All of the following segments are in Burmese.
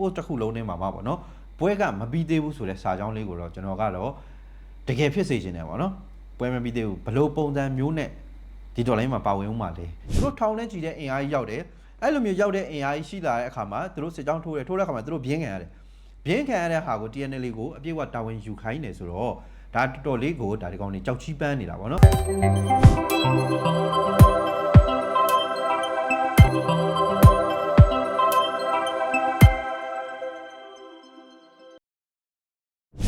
post တစ်ခုလုံးထဲမှာမှာပေါ့နော်ပွဲကမပြီးသေးဘူးဆိုတဲ့စာကြောင်းလေးကိုတော့ကျွန်တော်ကတော့တကယ်ဖြစ်စေချင်တယ်ပေါ့နော်ပွဲမပြီးသေးဘူးဘလို့ပုံစံမျိုးနဲ့ဒီဒေါ်လာမှာပါဝင်ဦးမှာလေသူတို့ထောင်ထဲကြည့်တဲ့အင်အားကြီးရောက်တယ်အဲ့လိုမျိုးရောက်တဲ့အင်အားကြီးရှိလာတဲ့အခါမှာသူတို့စစ်ကြောင်းထိုးတယ်ထိုးတဲ့အခါမှာသူတို့ပြင်းခံရတယ်ပြင်းခံရတဲ့ဟာကို TNL ကိုအပြည့်အဝတာဝန်ယူခိုင်းနေဆိုတော့ဒါတော်တော်လေးကိုဒါဒီကောင်တွေကြောက်ချီးပန်းနေတာပေါ့နော်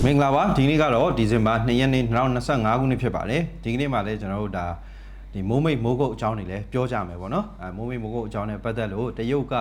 မင်္ဂလာပါဒီနေ့ကတော့ဒီဇင်ဘာ2ရက်နေ့2025ခုနှစ်ဖြစ်ပါတယ်ဒီကနေ့မှာလည်းကျွန်တော်တို့ဒါဒီမိုးမိတ်မိုးကုတ်အကြောင်းတွေလည်းပြောကြမယ်ပေါ့နော်အဲမိုးမိတ်မိုးကုတ်အကြောင်းနဲ့ပတ်သက်လို့တရုတ်က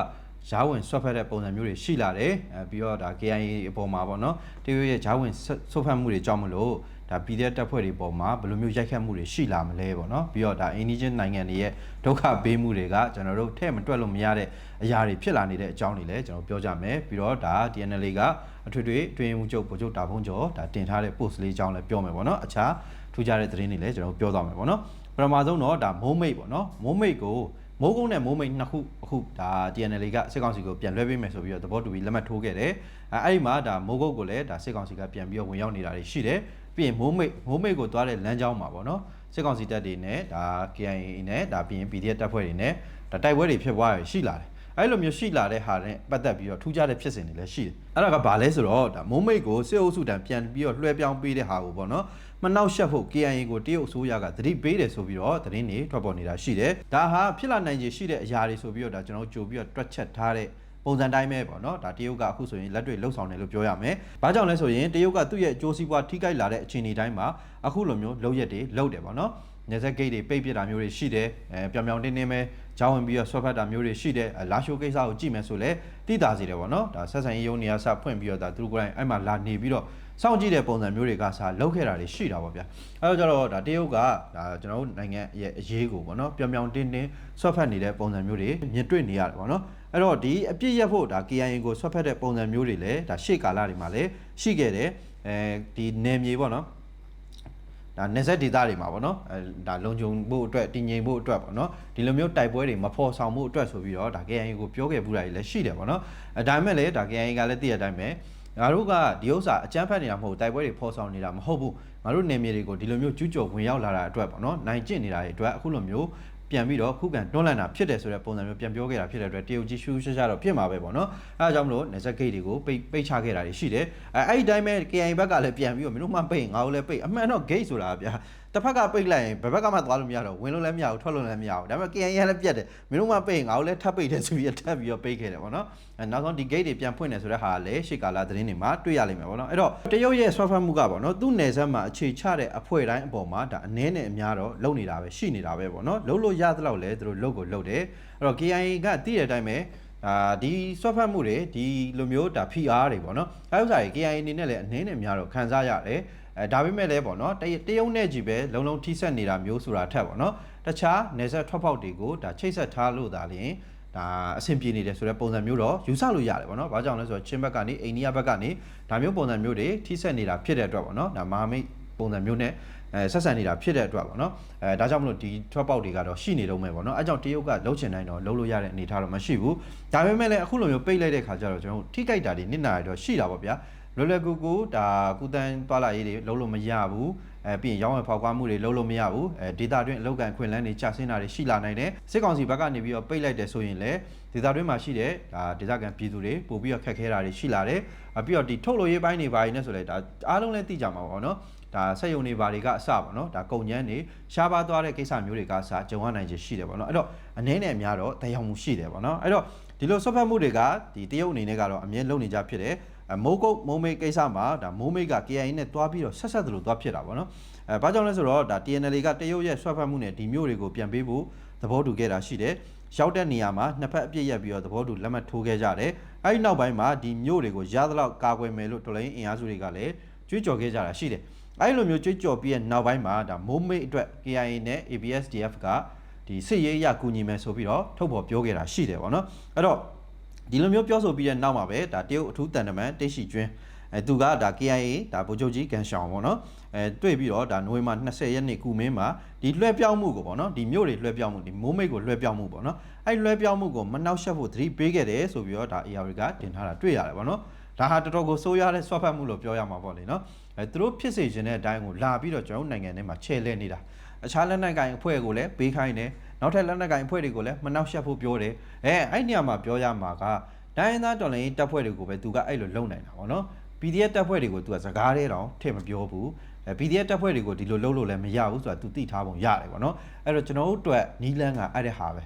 ဂျားဝင်ဆွတ်ဖက်တဲ့ပုံစံမျိုးတွေရှိလာတယ်အဲပြီးတော့ဒါ KIA အပေါ်မှာပေါ့နော်တရုတ်ရဲ့ဂျားဝင်ဆွတ်ဖက်မှုတွေကြောင့်မလို့ဒါ PDF တပ်ဖွဲ့တွေပေါ်မှာဘယ်လိုမျိုးရိုက်ခတ်မှုတွေရှိလာမလဲပေါ့နော်ပြီးတော့ဒါအိန္ဒိချင်းနိုင်ငံတွေရဲ့ဒုက္ခပေးမှုတွေကကျွန်တော်တို့ထဲ့မတွက်လို့မရတဲ့အရာတွေဖြစ်လာနေတဲ့အကြောင်းတွေလည်းကျွန်တော်ပြောကြမယ်ပြီးတော့ဒါ DNL ကအထွေထွေအတွင်းမှုချုပ်ဗိုလ်ချုပ်တာဖုံးကျော်ဒါတင်ထားတဲ့ post လေးအကြောင်းလည်းပြောမယ်ပေါ့နော်အခြားထူးခြားတဲ့သတင်းတွေလည်းကျွန်တော်ပြောသွားမယ်ပေါ့နော်ပထမဆုံးတော့ဒါမိုးမိတ်ပေါ့နော်မိုးမိတ်ကို မိုးကုန်းနဲ့မိုးမိတ်နှစ်ခုအခုဒါ DNL ကစစ်ကောင်စီကိုပြန်လွှဲပေးမယ်ဆိုပြီးတော့သဘောတူပြီးလက်မှတ်ထိုးခဲ့တယ်အဲအဲ့ဒီမှာဒါမိုးကုတ်ကိုလည်းဒါစစ်ကောင်စီကပြန်ပြီးတော့ဝင်ရောက်နေတာတွေရှိတယ်ပြီးရင်မိုးမိတ်မိုးမိတ်ကိုသွားတဲ့လမ်းကြောင်းမှာပေါ့နော်စစ်ကောင်စီတပ်တွေနဲ့ဒါ KIA နဲ့ဒါပြီးရင် PDF တပ်ဖွဲ့တွေနဲ့ဒါတိုက်ပွဲတွေဖြစ်ပွားရရှိလာတယ်အဲ့လိုမျိုးရှိလာတဲ့ဟာနဲ့ပတ်သက်ပြီးတော့ထူးခြားတဲ့ဖြစ်စဉ်တွေလည်းရှိတယ်အဲ့ဒါကဘာလဲဆိုတော့ဒါမိုးမိတ်ကိုစစ်အုပ်စုတန်ပြန်ပြီးတော့လွှဲပြောင်းပေးတဲ့ဟာကိုပေါ့နော် မနှောက်ယှက်ဖို့ KIA ကိုတရုတ်အစိုးရကသတိပေးတယ်ဆိုပြီးတော့သတင်းတွေထွက်ပေါ်နေတာရှိတယ်ဒါဟာဖြစ်လာနိုင်ခြေရှိတဲ့အရာတွေဆိုပြီးတော့ဒါကျွန်တော်တို့ကြိုပြီးတော့တွက်ချက်ထားတဲ့ပုံစံတိုင်းပဲပေါ့နော်ဒါတရုတ်ကအခုဆိုရင်လက်တွေလှုပ်ဆောင်တယ်လို့ပြောရမယ်။ဘာကြောင့်လဲဆိုရင်တရုတ်ကသူ့ရဲ့အကျိုးစီးပွားထိခိုက်လာတဲ့အခြေအနေတိုင်းမှာအခုလိုမျိုးလှုပ်ရက်တွေလှုပ်တယ်ပေါ့နော်။နေဆက်ဂိတ်တွေပိတ်ပစ်တာမျိုးတွေရှိတယ်။အဲပြောင်ပြောင်တင်းတင်းပဲကြောင်းဝင်ပြီးတော့ဆွဲဖက်တာမျိုးတွေရှိတယ်။လာရှိုးကိစ္စကိုကြည့်မယ်ဆိုလဲတိတာစီတယ်ပေါ့နော်။ဒါဆက်ဆံရေးယုံနေရာစဖွင့်ပြီးတော့ဒါသူတို့ကိုယ်တိုင်အဲ့မှာလာနေပြီးတော့ စောင့်ကြည့်တဲ့ပုံစံမျိုးတွေကစားလောက်ခဲ့တာတွေရှိတာပေါ့ဗျာအဲတော့ကျတော့ဒါတရုတ်ကဒါကျွန်တော်တို့နိုင်ငံရဲ့အရေးကိုပေါ့နော်ပြောင်ပြောင်တင်းတင်းဆွတ်ဖက်နေတဲ့ပုံစံမျိုးတွေမြင်တွေ့နေရတယ်ပေါ့နော်အဲ့တော့ဒီအပြစ်ရက်ဖို့ဒါ KIA ကိုဆွတ်ဖက်တဲ့ပုံစံမျိုးတွေလည်းဒါရှေ့ကာလတွေမှာလည်းရှိခဲ့တယ်အဲဒီနယ်မြေပေါ့နော်ဒါနေဆက်ဒေသတွေမှာပေါ့နော်အဲဒါလုံခြုံဖို့အတွက်တည်ငြိမ်ဖို့အတွက်ပေါ့နော်ဒီလိုမျိုးတိုက်ပွဲတွေမဖော်ဆောင်မှုအတွက်ဆိုပြီးတော့ဒါ KIA ကိုပြောခဲ့ဘူးတာတွေလည်းရှိတယ်ပေါ့နော်အဲဒါပေမဲ့လည်းဒါ KIA ကလည်းသိရတဲ့အတိုင်းပဲ ငါတို့ကဒီဥစ္စာအကြမ်းဖက်နေတာမဟုတ်တိုက်ပွဲတွေဖော်ဆောင်နေတာမဟုတ်ဘူးငါတို့နယ်မြေတွေကိုဒီလိုမျိုးကျူးကျော်ဝင်ရောက်လာတာအတွက်ပေါ့နော်နိုင်ကျင့်နေတာတွေအတွက်အခုလိုမျိုးပြန်ပြီးတော့ခုခံတွန်းလှန်တာဖြစ်တယ်ဆိုတဲ့ပုံစံမျိုးပြန်ပြောခဲ့တာဖြစ်တဲ့အတွက်တရုတ်ကြီးရှူးရှားရှားတော့ဖြစ်မှာပဲပေါ့နော်အဲဒါကြောင့်မလို့နေဆက်ဂိတ်တွေကိုပိတ်ပိတ်ချခဲ့တာတွေရှိတယ်အဲအဲ့ဒီတိုင်းပဲ KI ဘက်ကလည်းပြန်ပြီးတော့မင်းတို့မှပိတ်ငါတို့လည်းပိတ်အမှန်တော့ gate ဆိုတာဗျာ တစ်ဖက်ကပိတ်လိုက်ရင်ဘယ်ဘက်ကမှသွားလို့မရတော့ဝင်လို့လည်းမရဘူးထွက်လို့လည်းမရဘူးဒါပေမဲ့ KI ရလည်းပြတ်တယ်မင်းတို့မှပိတ်ငါတို့လည်းထပ်ပိတ်တယ်ဆိုပြီးထပ်ပြီးတော့ပိတ်ခဲ့တယ်ပေါ့နော်အဲနောက်ဆုံးဒီ gate တွေပြန်ဖွင့်တယ်ဆိုတဲ့ဟာကလည်းရှေ့ကာလသတင်းတွေမှာတွေ့ရလိမ့်မယ်ပေါ့နော်အဲ့တော့တရုတ်ရဲ့ဆွဲဖက်မှုကပေါ့နော်သူ့နယ်စပ်မှာအခြေချတဲ့အဖွဲ့တိုင်းအပေါ်မှာဒါအနည်းနဲ့အများတော့လုံနေတာပဲရှိနေတာပဲပေါ့နော်လုံလို့ရသလောက်လဲသူတို့လုံကိုလုံတယ်အဲ့တော့ KI ကသိတဲ့အတိုင်းပဲအာဒီဆွတ်ဖတ်မှုတွေဒီလိုမျိုးဒါ PR တွေပေါ့နော်အဲဥစ္စာတွေ KIA အနေနဲ့လည်းအနည်းနဲ့များတော့ခံစားရတယ် အဲဒါပေမဲ့လည်းပေါ့နော်တရတရုတ်နဲ့ကြီးပဲလုံလုံထိဆက်နေတာမျိုးဆိုတာထက်ပေါ့နော်တခြားနေဆက်ထွက်ပေါက်တွေကိုဒါချိတ်ဆက်ထားလို့ဒါလျင်ဒါအဆင်ပြေနေတယ်ဆိုတဲ့ပုံစံမျိုးတော့ယူဆလို့ရတယ်ပေါ့နော်။ဘာကြောင့်လဲဆိုတော့ချင်းဘက်ကနေအိန္ဒိယဘက်ကနေဒါမျိုးပုံစံမျိုးတွေထိဆက်နေတာဖြစ်တဲ့အတွက်ပေါ့နော်။ဒါမဟာမိတ်ပုံစံမျိုးနဲ့အဲဆက်ဆံနေတာဖြစ်တဲ့အတွက်ပေါ့နော်အဲဒါကြောင့်မလို့ဒီထွက်ပေါက်တွေကတော့ရှိနေတော့မယ်ပေါ့နော်အဲကြောင့်တရုတ်ကလှုပ်ချင်တိုင်းတော့လှုပ်လို့ရတဲ့အနေအထားတော့မရှိဘူးဒါပေမဲ့လည်းအခုလိုမျိုးပိတ်လိုက်တဲ့ခါကျတော့ကျွန်တော်တို့ထိကြိုက်တာတွေနစ်နာရတော့ရှိတာပေါ့ဗျာ လွယ်လွယ်ကူကူဒါကုတန်းတွာလာရေးတွေလုံးလို့မရဘူးအဲပြီးရင်ရောင်းဝယ်ဖောက်ကွားမှုတွေလုံးလို့မရဘူးအဲဒေတာတွင်းအလောက်ကန်ခွင့်လန်းတွေချဆင်းတာတွေရှိလာနိုင်တယ်စစ်ကောင်စီဘက်ကနေပြီးတော့ပိတ်လိုက်တယ်ဆိုရင်လည်းဒေတာတွင်းမှာရှိတဲ့ဒါဒေတာကန်ပြည်သူတွေပို့ပြီးတော့ခက်ခဲတာတွေရှိလာတယ်ပြီးတော့ဒီထုတ်လို့ရေးပိုင်းတွေပိုင်းနေဆိုလဲဒါအားလုံးလည်းသိကြမှာပေါ့နော်ဒါဆက်ယုံနေပါတွေကအစပေါ့နော်ဒါကုန်ကျန်းနေရှားပါသွားတဲ့ကိစ္စမျိုးတွေကအစကြုံရနိုင်ခြေရှိတယ်ပေါ့နော်အဲ့တော့အနည်းနဲ့အများတော့တရားမှုရှိတယ်ပေါ့နော်အဲ့တော့ဒီလိုဆွတ်ဖက်မှုတွေကဒီတရုတ်အနေနဲ့ကတော့အမြဲလုံနေကြဖြစ်တယ် မိုးကုတ်မိုးမိတ်ကိစ္စမှာဒါမိုးမိတ်က KIA နဲ့တွားပြီးတော့ဆက်ဆက်သလိုတွားဖြစ်တာပေါ့နော်အဲဘာကြောင့်လဲဆိုတော့ဒါ TNL ကတရုတ်ရဲ့ဆွတ်ဖက်မှုနဲ့ဒီမျိုးတွေကိုပြန်ပေးဖို့သဘောတူခဲ့တာရှိတယ်ရောက်တဲ့နေရာမှာနှစ်ဖက်အပြစ်ရက်ပြီးတော့သဘောတူလက်မှတ်ထိုးခဲ့ကြတယ်အဲဒီနောက်ပိုင်းမှာဒီမျိုးတွေကိုရသလောက်ကာကွယ်မယ်လို့တော်လိုင်းအင်အားစုတွေကလည်းကြွေးကြော်ခဲ့ကြတာရှိတယ်အဲဒီလိုမျိုးကြွေးကြော်ပြီးတဲ့နောက်ပိုင်းမှာဒါမိုးမိတ်အတွက် KIA နဲ့ ABSDF ကဒီစစ်ရေးအရကူညီမယ်ဆိုပြီးတော့ထုတ်ဖော်ပြောခဲ့တာရှိတယ်ပေါ့နော်အဲ့တော့ ဒီလိုမျိုးပြောဆိုပြီးတဲ့နောက်မှာပဲဒါတရုတ်အထူးတန်တမန်တိတ်ရှိကျွင်းအဲသူကဒါ KIA ဒါဗိုလ်ချုပ်ကြီးကန်ရှောင်ပေါ့နော်အဲတွေ့ပြီးတော့ဒါနိုဝင်ဘာ20ရက်နေ့ကုမင်းမှာဒီလွှဲပြောင်းမှုကိုပေါ့နော်ဒီမြို့တွေလွှဲပြောင်းမှုဒီမိုးမိတ်ကိုလွှဲပြောင်းမှုပေါ့နော်အဲ့လွှဲပြောင်းမှုကိုမနှောက်ယှက်ဖို့သတိပေးခဲ့တယ်ဆိုပြီးတော့ဒါ AR ကတင်ထားတာတွေ့ရတယ်ပေါ့နော်ဒါဟာတော်တော်ကိုစိုးရတဲ့ဆွတ်ဖတ်မှုလို့ပြောရမှာပေါ့လေနော်အဲသူတို့ဖြစ်စေခြင်းတဲ့အတိုင်းကိုလာပြီးတော့ကျွန်တော်တို့နိုင်ငံထဲမှာချဲ့လဲနေတာအခြားလက်နက်ကိုင်အဖွဲ့ကိုလည်းပေးခိုင်းတယ် နောက်ထပ်လက်နက်ကိုင်အဖွဲ့တွေကိုလည်းမနှောက်ယှက်ဖို့ပြောတယ်အဲအဲ့နေရာမှာပြောရမှာကတိုင်းရင်းသားတော်လှန်ရေးတပ်ဖွဲ့တွေကိုပဲသူကအဲ့လိုလုပ်နိုင်တာပေါ့နော် PDF တပ်ဖွဲ့တွေကို तू ကစကားထဲတောင်ထည့်မပြောဘူးအဲ PDF တပ်ဖွဲ့တွေကိုဒီလိုလုပ်လို့လည်းမရဘူးဆိုတာ तू သိထားပုံရတယ်ပေါ့နော်အဲ့တော့ကျွန်တော်တို့အတွက်နီးလန်းကအဲ့တဲ့ဟာပဲ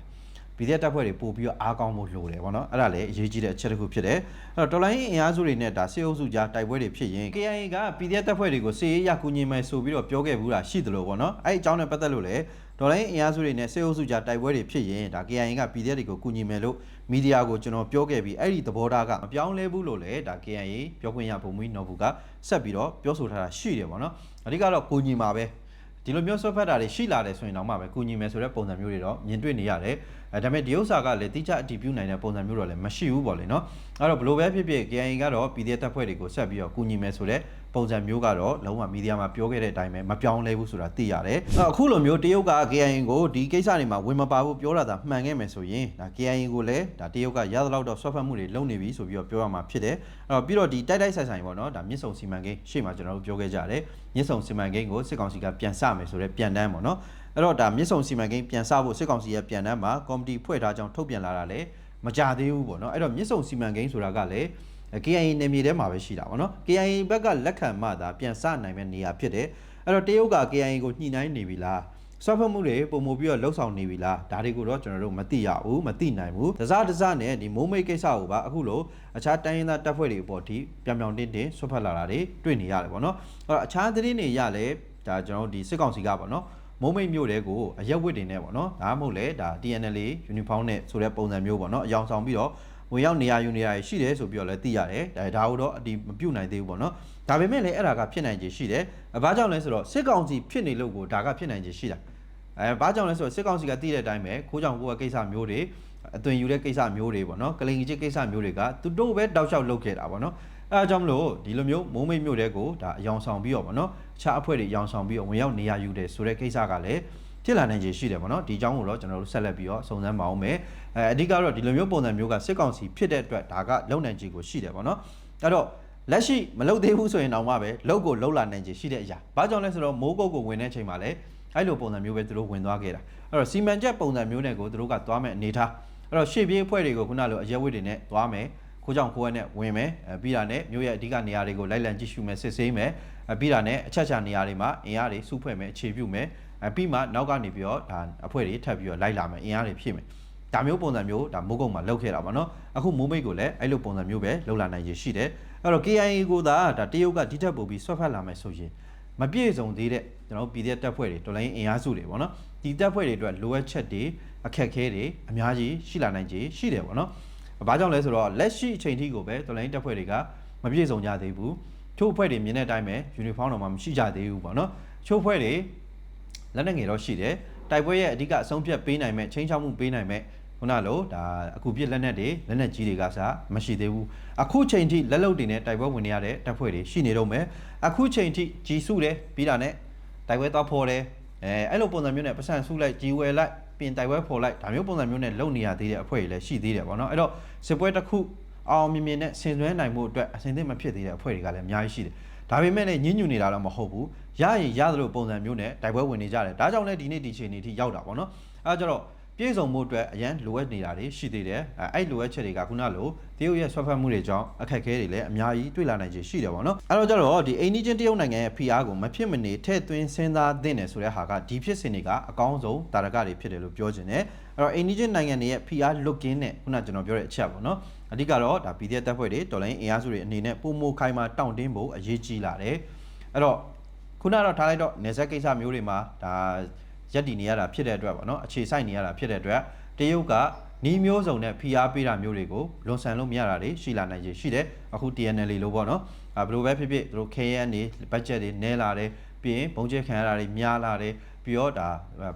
PDF တပ်ဖွဲ့တွေပို့ပြီးတော့အားကောင်းဖို့လိုတယ်ပေါ့နော်အဲ့ဒါလည်းအရေးကြီးတဲ့အချက်တစ်ခုဖြစ်တယ်အဲ့တော့တော်လိုင်းအင်အားစုတွေနဲ့ဒါစေအုပ်စုကြားတိုက်ပွဲတွေဖြစ်ရင် KIA က PDF တပ်ဖွဲ့တွေကိုစေရေးရကူညီမယ်ဆိုပြီးတော့ပြောခဲ့ဘူးတာရှိသလိုပေါ့နော်အဲ့ဒီအကြောင်းနဲ့ပတ်သက်လို့လည်း တော်လိုင်းအင်အားစုတွေနဲ့စေအုပ်စုကြားတိုက်ပွဲတွေဖြစ်ရင်ဒါ KIA က PDF တွေကိုကူညီမယ်လို့မီဒီယာကိုကျွန်တော်ပြောခဲ့ပြီးအဲ့ဒီသဘောထားကမပြောင်းလဲဘူးလို့လည်းဒါ KIA ပြောခွင့်ရပုံမီနော်ဘူးကဆက်ပြီးတော့ပြောဆိုထားတာရှိတယ်ပေါ့နော်အဓိကတော့ကူညီမှာပဲဒီလိုမျိုးဆွဲဖက်တာတွေရှိလာတယ်ဆိုရင်တော့မှပဲကုညီမယ်ဆိုတဲ့ပုံစံမျိုးတွေတော့မြင်တွေ့နေရတယ်အဲဒါပေမဲ့ဒီဥစ္စာကလည်းတိကျအတည်ပြုနိုင်တဲ့ပုံစံမျိုးတော့လည်းမရှိဘူးပေါ့လေနော်အဲ့တော့ဘလို့ပဲဖြစ်ဖြစ် KIA ကတော့ PDF တပ်ဖွဲ့တွေကိုဆက်ပြီးတော့ကုညီမယ်ဆိုတဲ့ ပုံစံမျိုးကတော့လုံးဝမီဒီယာမှာပြောခဲ့တဲ့အတိုင်းပဲမပြောင်းလဲဘူးဆိုတာသိရတယ်အဲ့အခုလိုမျိုးတရုတ်က KIA ကိုဒီကိစ္စတွေမှာဝင်မပါဘူးပြောတာသာမှန်ခဲ့မယ်ဆိုရင်ဒါ KIA ကိုလည်းဒါတရုတ်ကရသလောက်တော့ဆွဲဖက်မှုတွေလုပ်နေပြီဆိုပြီးတော့ပြောရမှာဖြစ်တယ်အဲ့တော့ပြီးတော့ဒီတိုက်တိုက်ဆိုင်ဆိုင်ပေါ့နော်ဒါမြစ်ဆုံစီမံကိန်းရှေ့မှာကျွန်တော်တို့ပြောခဲ့ကြတယ်မြစ်ဆုံစီမံကိန်းကိုစစ်ကောင်စီကပြန်စမယ်ဆိုတဲ့ပြန်တမ်းပေါ့နော်အဲ့တော့ဒါမြစ်ဆုံစီမံကိန်းပြန်စဖို့စစ်ကောင်စီရဲ့ပြန်တမ်းမှာကော်မတီဖွဲ့ထားကြောင်းထုတ်ပြန်လာတာလည်းမကြသေးဘူးပေါ့နော်အဲ့တော့မြစ်ဆုံစီမံကိန်းဆိုတာကလည်း KIA နေမြေထဲမှာပဲရှိတာပေါ့နော် KIA ဘက်ကလက်ခံမှသာပြန်စနိုင်မဲ့နေရာဖြစ်တယ်အဲ့တော့တရုတ်က KIA ကိုညှိနှိုင်းနေပြီလားဆွတ်ဖက်မှုတွေပုံမပြီးတော့လှုပ်ဆောင်နေပြီလားဒါတွေကိုတော့ကျွန်တော်တို့မသိရဘူးမသိနိုင်ဘူးတစားတစားနဲ့ဒီမိုးမိတ်ကိစ္စကိုပါအခုလိုအခြားတိုင်းရင်းသားတပ်ဖွဲ့တွေပေါ်ဒီပြောင်ပြောင်တင်းတင်းဆွတ်ဖက်လာတာတွေတွေ့နေရတယ်ပေါ့နော်အဲ့တော့အခြားသတင်းတွေရလဲဒါကျွန်တော်တို့ဒီစစ်ကောင်စီကပေါ့နော်မိုးမိတ်မျိုးတွေကိုအရက်ဝစ်တွေနဲ့ပေါ့နော်ဒါမှမဟုတ်လဲဒါ TNL uniform နဲ့ဆိုတဲ့ပုံစံမျိုးပေါ့နော်အယောင်ဆောင်ပြီးတော့ ဝင်ရောက်နေရာယူနေရာရှိတယ်ဆိုပြီးတော့လည်းသိရတယ်ဒါဒါကိုတော့အဒီမပြုတ်နိုင်သေးဘူးပေါ့နော်ဒါပေမဲ့လည်းအဲ့ဒါကဖြစ်နိုင်ခြေရှိတယ်ဘာကြောင့်လဲဆိုတော့စစ်ကောင်စီဖြစ်နေလို့ကိုဒါကဖြစ်နိုင်ခြေရှိတာအဲဘာကြောင့်လဲဆိုတော့စစ်ကောင်စီကသိတဲ့အတိုင်းပဲခိုးကြောင်ကိုယ်ကကိစ္စမျိုးတွေအသွင်ယူတဲ့ကိစ္စမျိုးတွေပေါ့နော်ကလင်ကြီးကိစ္စမျိုးတွေကသူတို့ပဲတောက်လျှောက်လုပ်ခဲ့တာပေါ့နော်အဲအကြောင်းမလို့ဒီလိုမျိုးမိုးမိတ်မျိုးတွေကိုဒါအယောင်ဆောင်ပြီးတော့ပေါ့နော်အခြားအဖွဲ့တွေအယောင်ဆောင်ပြီးတော့ဝင်ရောက်နေရာယူတယ်ဆိုတဲ့ကိစ္စကလည်း ဖြစ်လာနိုင်ခြေရှိတယ်ပေါ့နော်ဒီအကြောင်းကိုတော့ကျွန်တော်တို့ဆက်လက်ပြီးတော့စုံစမ်းပါအောင်မယ်အဲအဓိကတော့ဒီလိုမျိုးပုံစံမျိုးကစစ်ကောင်စီဖြစ်တဲ့အတွက်ဒါကလုံနိုင်ခြေကိုရှိတယ်ပေါ့နော်အဲ့တော့လက်ရှိမလုတ်သေးဘူးဆိုရင်တော့မှပဲလုတ်ကိုလုတ်လာနိုင်ခြေရှိတဲ့အရာဘာကြောင့်လဲဆိုတော့မိုးကုတ်ကိုဝင်တဲ့ချိန်မှာလည်းအဲ့လိုပုံစံမျိုးပဲသူတို့ဝင်သွားခဲ့တာအဲ့တော့စီမံချက်ပုံစံမျိုးနဲ့ကိုသူတို့ကသွားမဲ့အနေထားအဲ့တော့ရှေ့ပြေးအဖွဲ့တွေကိုခုနလိုအရက်ဝိတ်တွေနဲ့သွားမယ်ခိုးကြောင်ခိုးရနဲ့ဝင်မယ်အဲပြီးတာနဲ့မြို့ရဲ့အဓိကနေရာတွေကိုလိုက်လံကြည့်ရှုမယ်စစ်ဆေးမယ်အဲပြီးတာနဲ့အချက်ချာနေရာတွေမှာအင်အားတွေစုဖွဲ့မယ်အခြေပြုမယ်အဲပြီးမှနောက်ကနေပြီးတော့ဒါအဖွဲ့တွေထပ်ပြီးတော့လိုက်လာမယ်အင်အားတွေဖြစ်မယ်ဒါမျိုးပုံစံမျိုးဒါမိုးကုတ်မှာလောက်ခဲ့တာပါနော်အခုမိုးမိတ်ကိုလည်းအဲ့လိုပုံစံမျိုးပဲလောက်လာနိုင်ရရှိတယ်အဲ့တော့ KIA ကိုသာဒါတရုတ်ကဒီထက်ပိုပြီးဆွတ်ဖက်လာမယ်ဆိုရင်မပြည့်စုံသေးတဲ့ကျွန်တော်ပြည်သက်တပ်ဖွဲ့တွေတော်လိုင်းအင်အားစုတွေပေါ့နော်ဒီတပ်ဖွဲ့တွေအတွက်လိုအပ်ချက်တွေအခက်ခဲတွေအများကြီးရှိလာနိုင်ခြင်းရှိတယ်ပေါ့နော်ဘာကြောင့်လဲဆိုတော့လက်ရှိအချိန်ထိကိုပဲတော်လိုင်းတပ်ဖွဲ့တွေကမပြည့်စုံကြသေးဘူးချို့အဖွဲ့တွေမြင်တဲ့အတိုင်းပဲယူနီဖောင်းတော့မှမရှိကြသေးဘူးပေါ့နော်ချို့အဖွဲ့တွေ လက်နက်ငယ်တော့ရှိတယ်။တိုက်ပွဲရဲ့အဓိကအဆုံးဖြတ်ပေးနိုင်မဲ့ချင်းချောက်မှုပေးနိုင်မဲ့ခုနလိုဒါအခုပြစ်လက်နက်တွေလက်နက်ကြီးတွေကစားမရှိသေးဘူးအခုချိန်ထိလက်လုတ်တွေနဲ့တိုက်ပွဲဝင်နေရတဲ့တပ်ဖွဲ့တွေရှိနေတော့မယ်အခုချိန်ထိကြီးစုတယ်ပြီးတာနဲ့တိုက်ပွဲတော့ဖော်တယ်အဲအဲ့လိုပုံစံမျိုးနဲ့ပတ်စံစုလိုက်ကြီးဝယ်လိုက်ပြင်တိုက်ပွဲဖော်လိုက်ဒါမျိုးပုံစံမျိုးနဲ့လုပ်နေရသေးတဲ့အဖွဲ့တွေလည်းရှိသေးတယ်ပေါ့နော်အဲ့တော့စစ်ပွဲတစ်ခုအောင်မြင်မြင်နဲ့ဆင်သွဲနိုင်မှုအတွက်အဆင်သင့်မဖြစ်သေးတဲ့အဖွဲ့တွေကလည်းအများကြီးရှိတယ် ဒါပေမဲ့လည်းညှဉ်းညူနေတာတော့မဟုတ်ဘူးရရင်ရသလိုပုံစံမျိုးနဲ့တိုက်ပွဲဝင်နေကြတယ်ဒါကြောင့်လည်းဒီနေ့ဒီချိန်နေထိရောက်တာပေါ့နော်အဲဒါကြတော့ပြည်စုံမှုအတွက်အရန်လိုအပ်နေတာတွေရှိသေးတယ်အဲအဲ့လိုအပ်ချက်တွေကခုနလိုတရုတ်ရဲ့ဆွဲဖက်မှုတွေကြောင့်အခက်အခဲတွေလည်းအများကြီးတွေ့လာနိုင်ခြေရှိတယ်ပေါ့နော်အဲ့တော့ကြတော့ဒီအိန္ဒိချင်းတရုတ်နိုင်ငံရဲ့ PR ကိုမဖြစ်မနေထည့်သွင်းစဉ်းစားသင့်တယ်ဆိုတဲ့ဟာကဒီဖြစ်စဉ်တွေကအကောင်းဆုံးတာရကတွေဖြစ်တယ်လို့ပြောချင်တယ်အဲ့တော့အိန္ဒိချင်းနိုင်ငံတွေရဲ့ PR looking နဲ့ခုနကျွန်တော်ပြောတဲ့အချက်ပေါ့နော် အဓိကတော့ဒါ PDF တပ်ဖွဲ့တွေတော်လိုင်းအင်အားစုတွေအနေနဲ့ပုံမိုခိုင်းမှာတောင့်တင်းဖို့အရေးကြီးလာတယ်အဲ့တော့ခုနကတော့ထားလိုက်တော့နေဆက်ကိစ္စမျိုးတွေမှာဒါရက်တည်နေရတာဖြစ်တဲ့အတွက်ပေါ့နော်အခြေစိုက်နေရတာဖြစ်တဲ့အတွက်တရုတ်ကနီးမျိုးစုံနဲ့ဖိအားပေးတာမျိုးတွေကိုလွန်ဆန်လို့မရတာတွေရှိလာနိုင်ခြေရှိတယ်အခု TNL လို့ပေါ့နော်အဲဘယ်လိုပဲဖြစ်ဖြစ်သူတို့ KN တွေ budget တွေနည်းလာတယ်ပြီးရင်ဘုံကျဲခံရတာတွေများလာတယ်ပြီးတော့ဒါ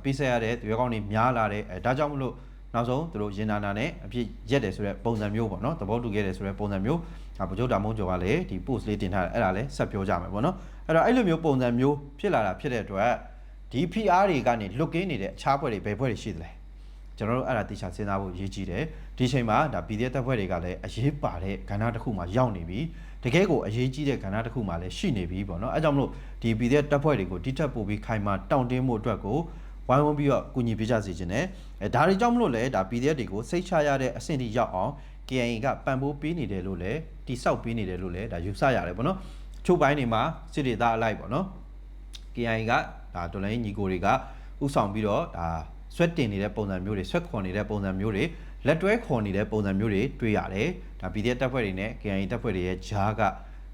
ပေးဆက်ရတဲ့သူရောကောင်းတွေများလာတယ်အဲဒါကြောင့်မလို့ နောက်ဆုံးသူတို့ရင်နာနာနဲ့အဖြစ်ရက်တယ်ဆိုတဲ့ပုံစံမျိုးပေါ့နော်သဘောတူခဲ့တယ်ဆိုတဲ့ပုံစံမျိုးဒါဗိုလ်ချုပ်တာမုံကျော်ကလည်းဒီ post လေးတင်ထားတယ်အဲ့ဒါလည်းဆက်ပြောကြမယ်ပေါ့နော်အဲ့တော့အဲ့လိုမျိုးပုံစံမျိုးဖြစ်လာတာဖြစ်တဲ့အတွက်ဒီ PR တွေကနေလွတ်ကင်းနေတဲ့အခြားဘွဲတွေဘယ်ဘွဲတွေရှိသလဲကျွန်တော်တို့အဲ့ဒါတေချာစဉ်းစားဖို့ရည်ကြီးတယ်ဒီချိန်မှာဒါ PDF တပ်ဖွဲ့တွေကလည်းအရေးပါတဲ့ကဏ္ဍတစ်ခုမှာရောက်နေပြီတကယ်ကိုအရေးကြီးတဲ့ကဏ္ဍတစ်ခုမှာလည်းရှိနေပြီပေါ့နော်အဲကြောင့်မလို့ဒီ PDF တပ်ဖွဲ့တွေကိုတိထက်ပို့ပြီးခိုင်မာတောင့်တင်းမှုအတွက်ကို ဝိုင်းဝန်းပြီးတော့ကူညီပေးကြစီခြင်းနဲ့အဲဒါတွေကြောင့်မလို့လဲဒါ PDF တွေကိုစိတ်ချရတဲ့အဆင့်ထိရောက်အောင် KIA ကပံ့ပိုးပေးနေတယ်လို့လည်းတိဆောက်ပေးနေတယ်လို့လည်းဒါယူဆရတယ်ပေါ့နော်ချို့ပိုင်းတွေမှာစစ်ဒေသအလိုက်ပေါ့နော် KIA ကဒါတော်လိုင်းညီကိုတွေကဥဆောင်ပြီးတော့ဒါဆွက်တင်နေတဲ့ပုံစံမျိုးတွေဆွက်ခေါ်နေတဲ့ပုံစံမျိုးတွေလက်တွဲခေါ်နေတဲ့ပုံစံမျိုးတွေတွေ့ရတယ်ဒါ PDF တပ်ဖွဲ့တွေနဲ့ KIA တပ်ဖွဲ့တွေရဲ့ဂျားက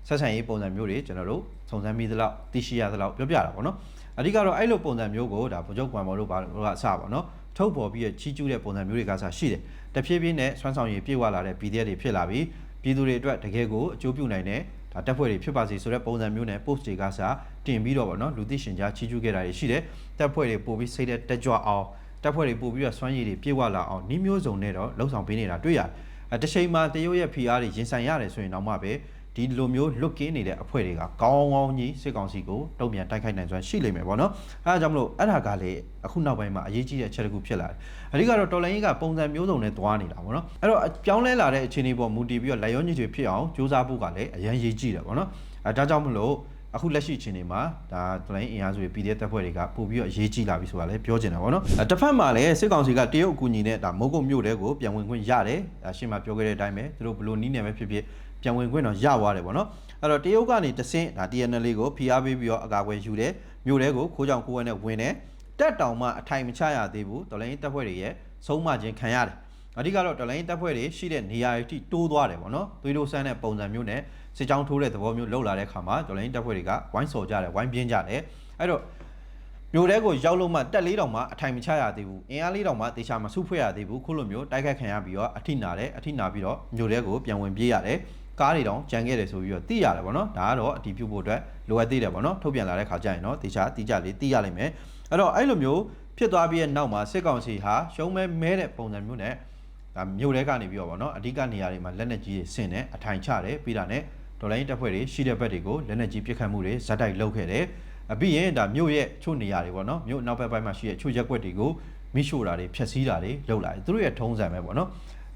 ဆက်ဆံရေးပုံစံမျိုးတွေကျွန်တော်တို့စုံစမ်းမိသလောက်သိရှိရသလောက်ပြောပြတာပေါ့နော် အဓိကတော့အဲ့လိုပုံစံမျိုးကိုဒါဗိုလ်ချုပ်ကွမ်ဘော်တို့ဘာလို့ကအစပါနော်ထုတ်ပေါ်ပြီးချီးကျူးတဲ့ပုံစံမျိုးတွေကစရှိတယ်တဖြည်းဖြည်းနဲ့ဆွမ်းဆောင်ရည်ပြေဝလာတဲ့ PDF တွေဖြစ်လာပြီးပြည်သူတွေအတွက်တကယ်ကိုအကျိုးပြုနိုင်တဲ့ဒါတက်ဖွဲ့တွေဖြစ်ပါစေဆိုတဲ့ပုံစံမျိုးနဲ့ post တွေကစားတင်ပြီးတော့ဗောနော်လူသိရှင်ကြားချီးကျူးခဲ့တာတွေရှိတယ်တက်ဖွဲ့တွေပို့ပြီးစိတ်တဲ့တက်ကြွအောင်တက်ဖွဲ့တွေပို့ပြီးတော့စွမ်းရည်တွေပြေဝလာအောင်နှီးမျိုးစုံနဲ့တော့လှုံ့ဆော်ပေးနေတာတွေ့ရတယ်အဲတစ်ချိန်မှာတရုတ်ရဲ့ PR တွေရင်ဆိုင်ရတယ်ဆိုရင်တော့မှပဲ ဒီလိုမျိုးလွတ်ကင်းနေတဲ့အဖွဲ့တွေကကောင်းကောင်းကြီးစစ်ကောင်စီကိုတုံ့ပြန်တိုက်ခိုက်နိုင်စွမ်းရှိလိမ့်မယ်ပေါ့နော်အဲဒါကြောင့်မလို့အဲ့ဒါကလေအခုနောက်ပိုင်းမှာအရေးကြီးတဲ့ချက်တစ်ခုဖြစ်လာတယ်အဓိကတော့တော်လိုင်းကြီးကပုံစံမျိုးစုံနဲ့သွားနေတာပေါ့နော်အဲ့တော့ပြောင်းလဲလာတဲ့အခြေအနေပေါ်မူတည်ပြီးတော့လက်ရောညစ်တွေဖြစ်အောင်စူးစမ်းဖို့ကလည်းအရန်ရေးကြည့်တယ်ပေါ့နော်အဲဒါကြောင့်မလို့အခုလက်ရှိအချိန်တွေမှာဒါတော်လိုင်းအင်အားစုတွေ PDF တပ်ဖွဲ့တွေကပို့ပြီးတော့အရေးကြီးလာပြီဆိုတာလည်းပြောချင်တာပေါ့နော်အဲတစ်ဖက်မှာလည်းစစ်ကောင်စီကတရုတ်အကူအညီနဲ့ဒါမုတ်ကုတ်မြို့တဲကိုပြန်ဝင်ခွင့်ရတယ်ဒါရှင်းမှာပြောခဲ့တဲ့အတိုင်းပဲသူတို့ဘလို့နီးနေမယ်ဖြစ်ဖြစ် ပြန်ဝင်ခွင့်တော့ရသွားတယ်ပေါ့နော်အဲ့တော့တရုတ်ကနေတဆင့်ဒါ TNL ကိုဖိအားပေးပြီးတော့အကာအကွယ်ယူတယ်မြို့တဲကိုခိုးကြောင်ကိုယ်ဝဲနဲ့ဝင်တယ်တက်တောင်မှအထိုင်မချရသေးဘူးတော်လိုင်းတပ်ဖွဲ့တွေရဲ့ဆုံးမခြင်းခံရတယ်အဓိကတော့တော်လိုင်းတပ်ဖွဲ့တွေရှိတဲ့နေရာတွေထိတိုးသွားတယ်ပေါ့နော်သွေးတိုးဆန်းတဲ့ပုံစံမျိုးနဲ့စစ်ကြောင်းထိုးတဲ့သဘောမျိုးလှုပ်လာတဲ့ခါမှာတော်လိုင်းတပ်ဖွဲ့တွေကဝိုင်းစော်ကြတယ်ဝိုင်းပြင်းကြတယ်အဲ့တော့မြို့တဲကိုရောက်လို့မှတက်လေးတောင်မှအထိုင်မချရသေးဘူးအင်အားလေးတောင်မှတေချာမဆုဖွဲ့ရသေးဘူးခုလိုမျိုးတိုက်ခိုက်ခံရပြီးတော့အထိနာတယ်အထိနာပြီးတော့မြို့တဲကိုပြန်ဝင်ပြေးရတယ် ကားတွေတောင်ကြံခဲ့တယ်ဆိုပြီးတော့သိရတယ်ပေါ့နော်ဒါကတော့အတီးပြုတ်ဖို့အတွက်လိုအပ်သေးတယ်ပေါ့နော်ထုတ်ပြန်လာတဲ့ခါကျရင်တော့တေချာတိကျလေးသိရလိမ့်မယ်အဲ့တော့အဲ့လိုမျိုးဖြစ်သွားပြီးတဲ့နောက်မှာစစ်ကောင်စီဟာရှုံးမဲမဲတဲ့ပုံစံမျိုးနဲ့ဒါမြို့တဲကနေပြီးတော့ပေါ့နော်အဓိကနေရာတွေမှာလက်နက်ကြီးတွေဆင်တယ်အထိုင်ချတယ်ပြီးတာနဲ့ဒေါ်လာရင်းတပ်ဖွဲ့တွေရှိတဲ့ဘက်တွေကိုလက်နက်ကြီးပစ်ခတ်မှုတွေဇက်တိုက်လုပ်ခဲ့တယ်အပြီးရင်ဒါမြို့ရဲ့ချို့နေရာတွေပေါ့နော်မြို့နောက်ဘက်ပိုင်းမှာရှိတဲ့ချို့ရက်ွက်တွေကိုမိရှို့တာတွေဖျက်ဆီးတာတွေလုပ်လာတယ်သူတို့ရဲ့ထုံးစံပဲပေါ့နော်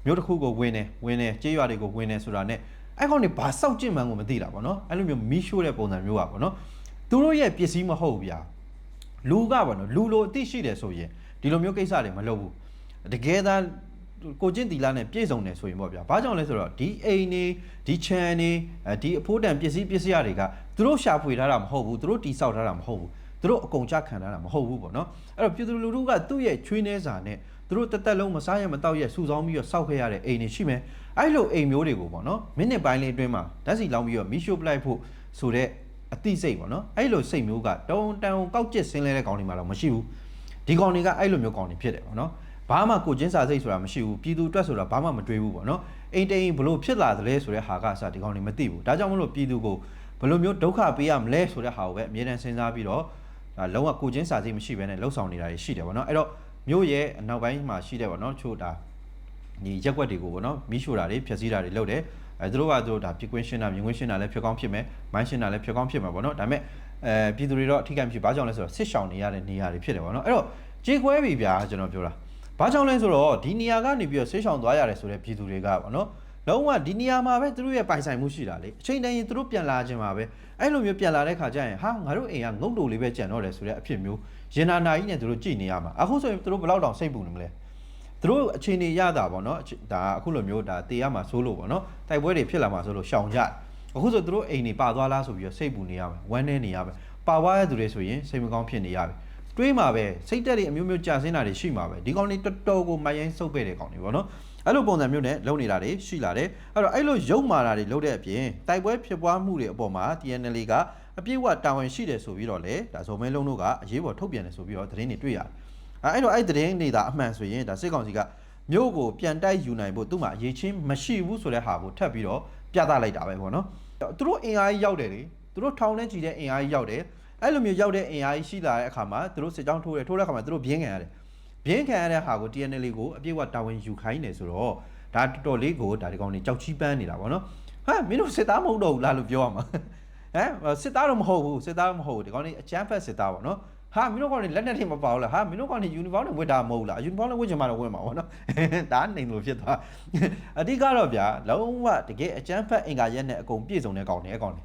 မြို့တစ်ခုကိုဝင်နေဝင်နေကြေးရွာတွေကိုဝင်နေဆိုတာနဲ့ အဲ့ကောင်တွေဘာစောက်ကျင့်မှန်းကိုမသိတာပေါ့နော်အဲ့လိုမျိုးမိရှို့တဲ့ပုံစံမျိုးอ่ะပေါ့နော်သူတို့ရဲ့ပစ္စည်းမဟုတ်ဘူးဗျာလူကပေါ့နော်လူလိုအသိရှိတယ်ဆိုရင်ဒီလိုမျိုးကိစ္စတွေမလုပ်ဘူးတကယ်တမ်းကိုကျင့်တီလာနဲ့ပြည့်စုံတယ်ဆိုရင်ပေါ့ဗျာဘာကြောင့်လဲဆိုတော့ဒီအိမ်နေဒီခြံနေဒီအဖိုးတန်ပစ္စည်းပစ္စည်းတွေကသူတို့ရှာဖွေထားတာမဟုတ်ဘူးသူတို့တိဆောက်ထားတာမဟုတ်ဘူးသူတို့အကုန်ချခံထားတာမဟုတ်ဘူးပေါ့နော်အဲ့တော့ပြည်သူလူထုကသူ့ရဲ့ချွေးနှဲစာနဲ့ သူတို့တက်တက်လုံးမစားရမတော့ရစုဆောင်းပြီးတော့စောက်ခဲ့ရတဲ့အိမ်တွေရှိမယ်အဲ့လိုအိမ်မျိုးတွေကိုပေါ့နော်မိနစ်ပိုင်းလေးအတွင်းမှာဓာတ်စီလောင်းပြီးတော့မီရှိုပလိုက်ဖို့ဆိုတဲ့အတိစိတ်ပေါ့နော်အဲ့လိုစိတ်မျိုးကတုံတန်ကောက်ကျစ်ဆင်းလဲတဲ့ကောင်တွေမှတော့မရှိဘူးဒီကောင်တွေကအဲ့လိုမျိုးကောင်တွေဖြစ်တယ်ပေါ့နော်ဘာမှကိုချင်းစာစိတ်ဆိုတာမရှိဘူးပြည်သူအတွက်ဆိုတာဘာမှမတွေးဘူးပေါ့နော်အိမ်တိန်ဘလို့ဖြစ်လာသလဲဆိုတဲ့ဟာကစဒီကောင်တွေမသိဘူးဒါကြောင့်မလို့ပြည်သူကိုဘလို့မျိုးဒုက္ခပေးရမလဲဆိုတဲ့ဟာကိုပဲအမြဲတမ်းစဉ်းစားပြီးတော့ဒါလုံးဝကိုချင်းစာစိတ်မရှိဘဲနဲ့လှုပ်ဆောင်နေတာတွေရှိတယ်ပေါ့နော်အဲ့တော့ မြို့ရဲ့အနောက်ပိုင်းမှာရှိတယ်ပေါ့နော်ချို့ဒါဒီရက်ွက်တွေကိုပေါ့နော်မိရှို့တာတွေဖျက်ဆီးတာတွေလုပ်တယ်အဲသူတို့ကသူတို့ဒါပြကွင်းရှင်းတာမြင်ကွင်းရှင်းတာလည်းဖြစ်ကောင်းဖြစ်မယ်မိုင်းရှင်းတာလည်းဖြစ်ကောင်းဖြစ်မှာပေါ့နော်ဒါပေမဲ့အဲပြည်သူတွေတော့အထိကမရှိဘာကြောင့်လဲဆိုတော့ဆစ်ရှောင်နေရတဲ့နေရာတွေဖြစ်တယ်ပေါ့နော်အဲ့တော့ကြေခွဲပြီဗျာကျွန်တော်ပြောတာဘာကြောင့်လဲဆိုတော့ဒီနေရာကနေပြီးတော့ဆစ်ရှောင်သွားရတယ်ဆိုတဲ့ပြည်သူတွေကပေါ့နော် လုံးဝဒီနေရာမှာပဲသူတို့ရဲ့ပိုင်ဆိုင်မှုရှိတာလေအချိန်တိုင်းရင်သူတို့ပြန်လာခြင်းမှာပဲအဲ့လိုမျိုးပြန်လာတဲ့ခါကျရင်ဟာငါတို့အိမ်ကငုတ်တူလေးပဲကြံတော့တယ်ဆိုတဲ့အဖြစ်မျိုးရင်နာနာကြီးနဲ့သူတို့ကြည်နေရမှာအခုဆိုရင်သူတို့ဘယ်လောက်တောင်စိတ်ပူနေမလဲသူတို့အချိန်နေရတာပေါ့နော်ဒါအခုလိုမျိုးဒါတေးရမှာစိုးလို့ပေါ့နော်တိုက်ပွဲတွေဖြစ်လာမှာဆိုလို့ရှောင်ကြအခုဆိုသူတို့အိမ်နေပါသွားလားဆိုပြီးတော့စိတ်ပူနေရမယ်ဝမ်းနေနေရမယ်ပါသွားတဲ့သူတွေဆိုရင်စိတ်မကောင်းဖြစ်နေရပြီတွေးမှာပဲစိတ်တက်တွေအမျိုးမျိုးကြာစင်းတာတွေရှိမှာပဲဒီကောင်တွေတော်တော်ကိုမယိုင်းစုပ်ပဲ့တဲ့ကောင်တွေပေါ့နော် အဲ့လိုပုံစံမျိုးနဲ့လုံနေတာတွေရှိလာတယ်အဲ့တော့အဲ့လိုရုပ်မာတာတွေလုပ်တဲ့အပြင်တိုက်ပွဲဖြစ်ပွားမှုတွေအပေါ်မှာ TNL ကအပြည့်အဝတာဝန်ရှိတယ်ဆိုပြီးတော့လေဒါဇုံမဲလုံးတို့ကအရေးပေါ်ထုတ်ပြန်တယ်ဆိုပြီးတော့သတင်းတွေတွေ့ရတယ်အဲ့တော့အဲ့သတင်းတွေဒါအမှန်ဆိုရင်ဒါစစ်ကောင်စီကမြို့ကိုပြန်တိုက်ယူနိုင်ဖို့သူ့မှာအရေးချင်းမရှိဘူးဆိုတဲ့ဟာကိုထပ်ပြီးတော့ပြသလိုက်တာပဲပေါ့နော်သူတို့အင်အားကြီးရောက်တယ်လေသူတို့ထောင်နဲ့ကြည်တဲ့အင်အားကြီးရောက်တယ်အဲ့လိုမျိုးရောက်တဲ့အင်အားကြီးရှိလာတဲ့အခါမှာသူတို့စစ်ကြောင်းထိုးတယ်ထိုးတဲ့အခါမှာသူတို့ပြင်းခံရတယ် ပြင်းခံရတဲ့ဟာကို TNL ကိုအပြည့်အဝတာဝန်ယူခိုင်းနေဆိုတော့ဒါတော်တော်လေးကိုဒါဒီကောင်တွေကြောက်ချီးပန်းနေတာပေါ့နော်ဟဟာမင်းတို့စစ်သားမဟုတ်တော့ဘူးလားလို့ပြောရမှာဟမ်စစ်သားတော့မဟုတ်ဘူးစစ်သားမဟုတ်ဘူးဒီကောင်လေးအချမ်းဖက်စစ်သားပေါ့နော်ဟာမင်းတို့ကောင်လေးလက်နက်တွေမပါဘူးလားဟာမင်းတို့ကောင်လေးယူနီဖောင်းတွေဝတ်တာမဟုတ်လားယူနီဖောင်းတွေဝတ်ချင်မှတော့ဝတ်မှာပေါ့နော်ဒါနေလို့ဖြစ်သွားအဓိကတော့ဗျာလုံးဝတကယ်အချမ်းဖက်အင်္ဂါရက်နဲ့အကုန်ပြည့်စုံတဲ့ကောင်တွေအကောင်တွေ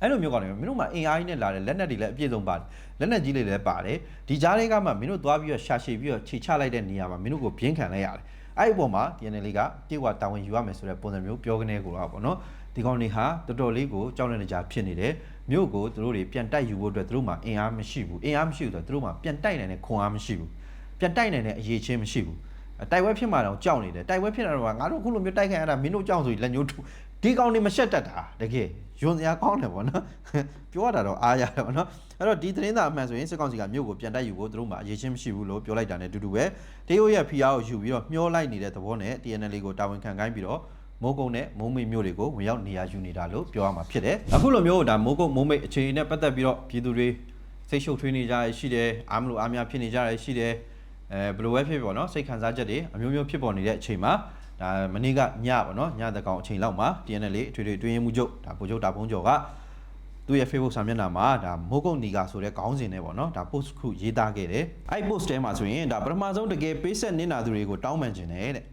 အဲ့လိုမျိုးကောင်တွေမင်းတို့မှအင်အားကြီးနဲ့လာတယ်လက်နက်တွေလည်းအပြည့်စုံပါတယ်လက်နက်ကြီးတွေလည်းပါတယ်ဒီကြားတွေကမှမင်းတို့သွားပြီးတော့ရှာရှည်ပြီးတော့ခြေချလိုက်တဲ့နေရာမှာမင်းတို့ကိုပြင်းခံလိုက်ရတယ်အဲ့ဒီအပေါ်မှာ TNL ကပြေဝတာဝန်ယူရမယ်ဆိုတဲ့ပုံစံမျိုးပြောကနေကိုတော့ပေါ့နော်ဒီကောင်တွေဟာတော်တော်လေးကိုကြောက်လန့်နေကြဖြစ်နေတယ်မြို့ကိုသူတို့တွေပြန်တိုက်ယူဖို့အတွက်သူတို့မှာအင်အားမရှိဘူးအင်အားမရှိဘူးဆိုတော့သူတို့မှာပြန်တိုက်နိုင်တဲ့ခွန်အားမရှိဘူးပြန်တိုက်နိုင်တဲ့အရေးချင်းမရှိဘူး တိုက်ပွဲဖြစ်မှတော့ကြောက်နေတယ်တိုက်ပွဲဖြစ်တာတော့ငါတို့ခုလိုမျိုးတိုက်ခိုင်ရတာမင်းတို့ကြောက်ဆိုရင်လက်ညှိုးထူဒီကောင်တွေမရှက်တတ်တာတကယ်ယွန်စရာကောင်းတယ်ဗောနော်ပြောရတာတော့အားရတယ်ဗောနော်အဲ့တော့ဒီသတင်းသာအမှန်ဆိုရင်စစ်ကောင်စီကမြို့ကိုပြန်တိုက်ယူဖို့သူတို့မှာအရေးချင်းမရှိဘူးလို့ပြောလိုက်တာ ਨੇ တူတူပဲတရုတ်ရဲ့ဖီအားကိုယူပြီးတော့မျောလိုက်နေတဲ့သဘောနဲ့ TNL ကိုတာဝန်ခံခိုင်းပြီးတော့မိုးကုတ်နဲ့မိုးမိတ်မြို့တွေကိုဝင်ရောက်နေရာယူနေတာလို့ပြောရမှာဖြစ်တယ်အခုလိုမျိုးဒါမိုးကုတ်မိုးမိတ်အခြေအနေနဲ့ပတ်သက်ပြီးတော့ပြည်သူတွေစိတ်ရှုပ်ထွေးနေကြရရှိတယ်အားမလို့အားများဖြစ်နေကြရရှိတယ် အဲဘယ်လိုပဲဖြစ်ပေါ့နော်စိတ်ခံစားချက်တွေအမျိုးမျိုးဖြစ်ပေါ်နေတဲ့အချိန်မှာဒါမနေ့ကညပေါ့နော်ညတကောင်အချိန်လောက်မှာ TNL အထွေထွေတွင်းရင်မှုချုပ်ဒါဗိုလ်ချုပ်တာဖုံးကျော်ကသူ့ရဲ့ Facebook စာမျက်နှာမှာဒါမိုးကုတ်နီကဆိုတဲ့ခေါင်းစဉ်နဲ့ပေါ့နော်ဒါ post ခုရေးသားခဲ့တယ်အဲ့ post ထဲမှာဆိုရင်ဒါပထမဆုံးတကယ်ပေးဆက်နစ်နာသူတွေကိုတောင်းပန်ခြင်းတယ်တဲ့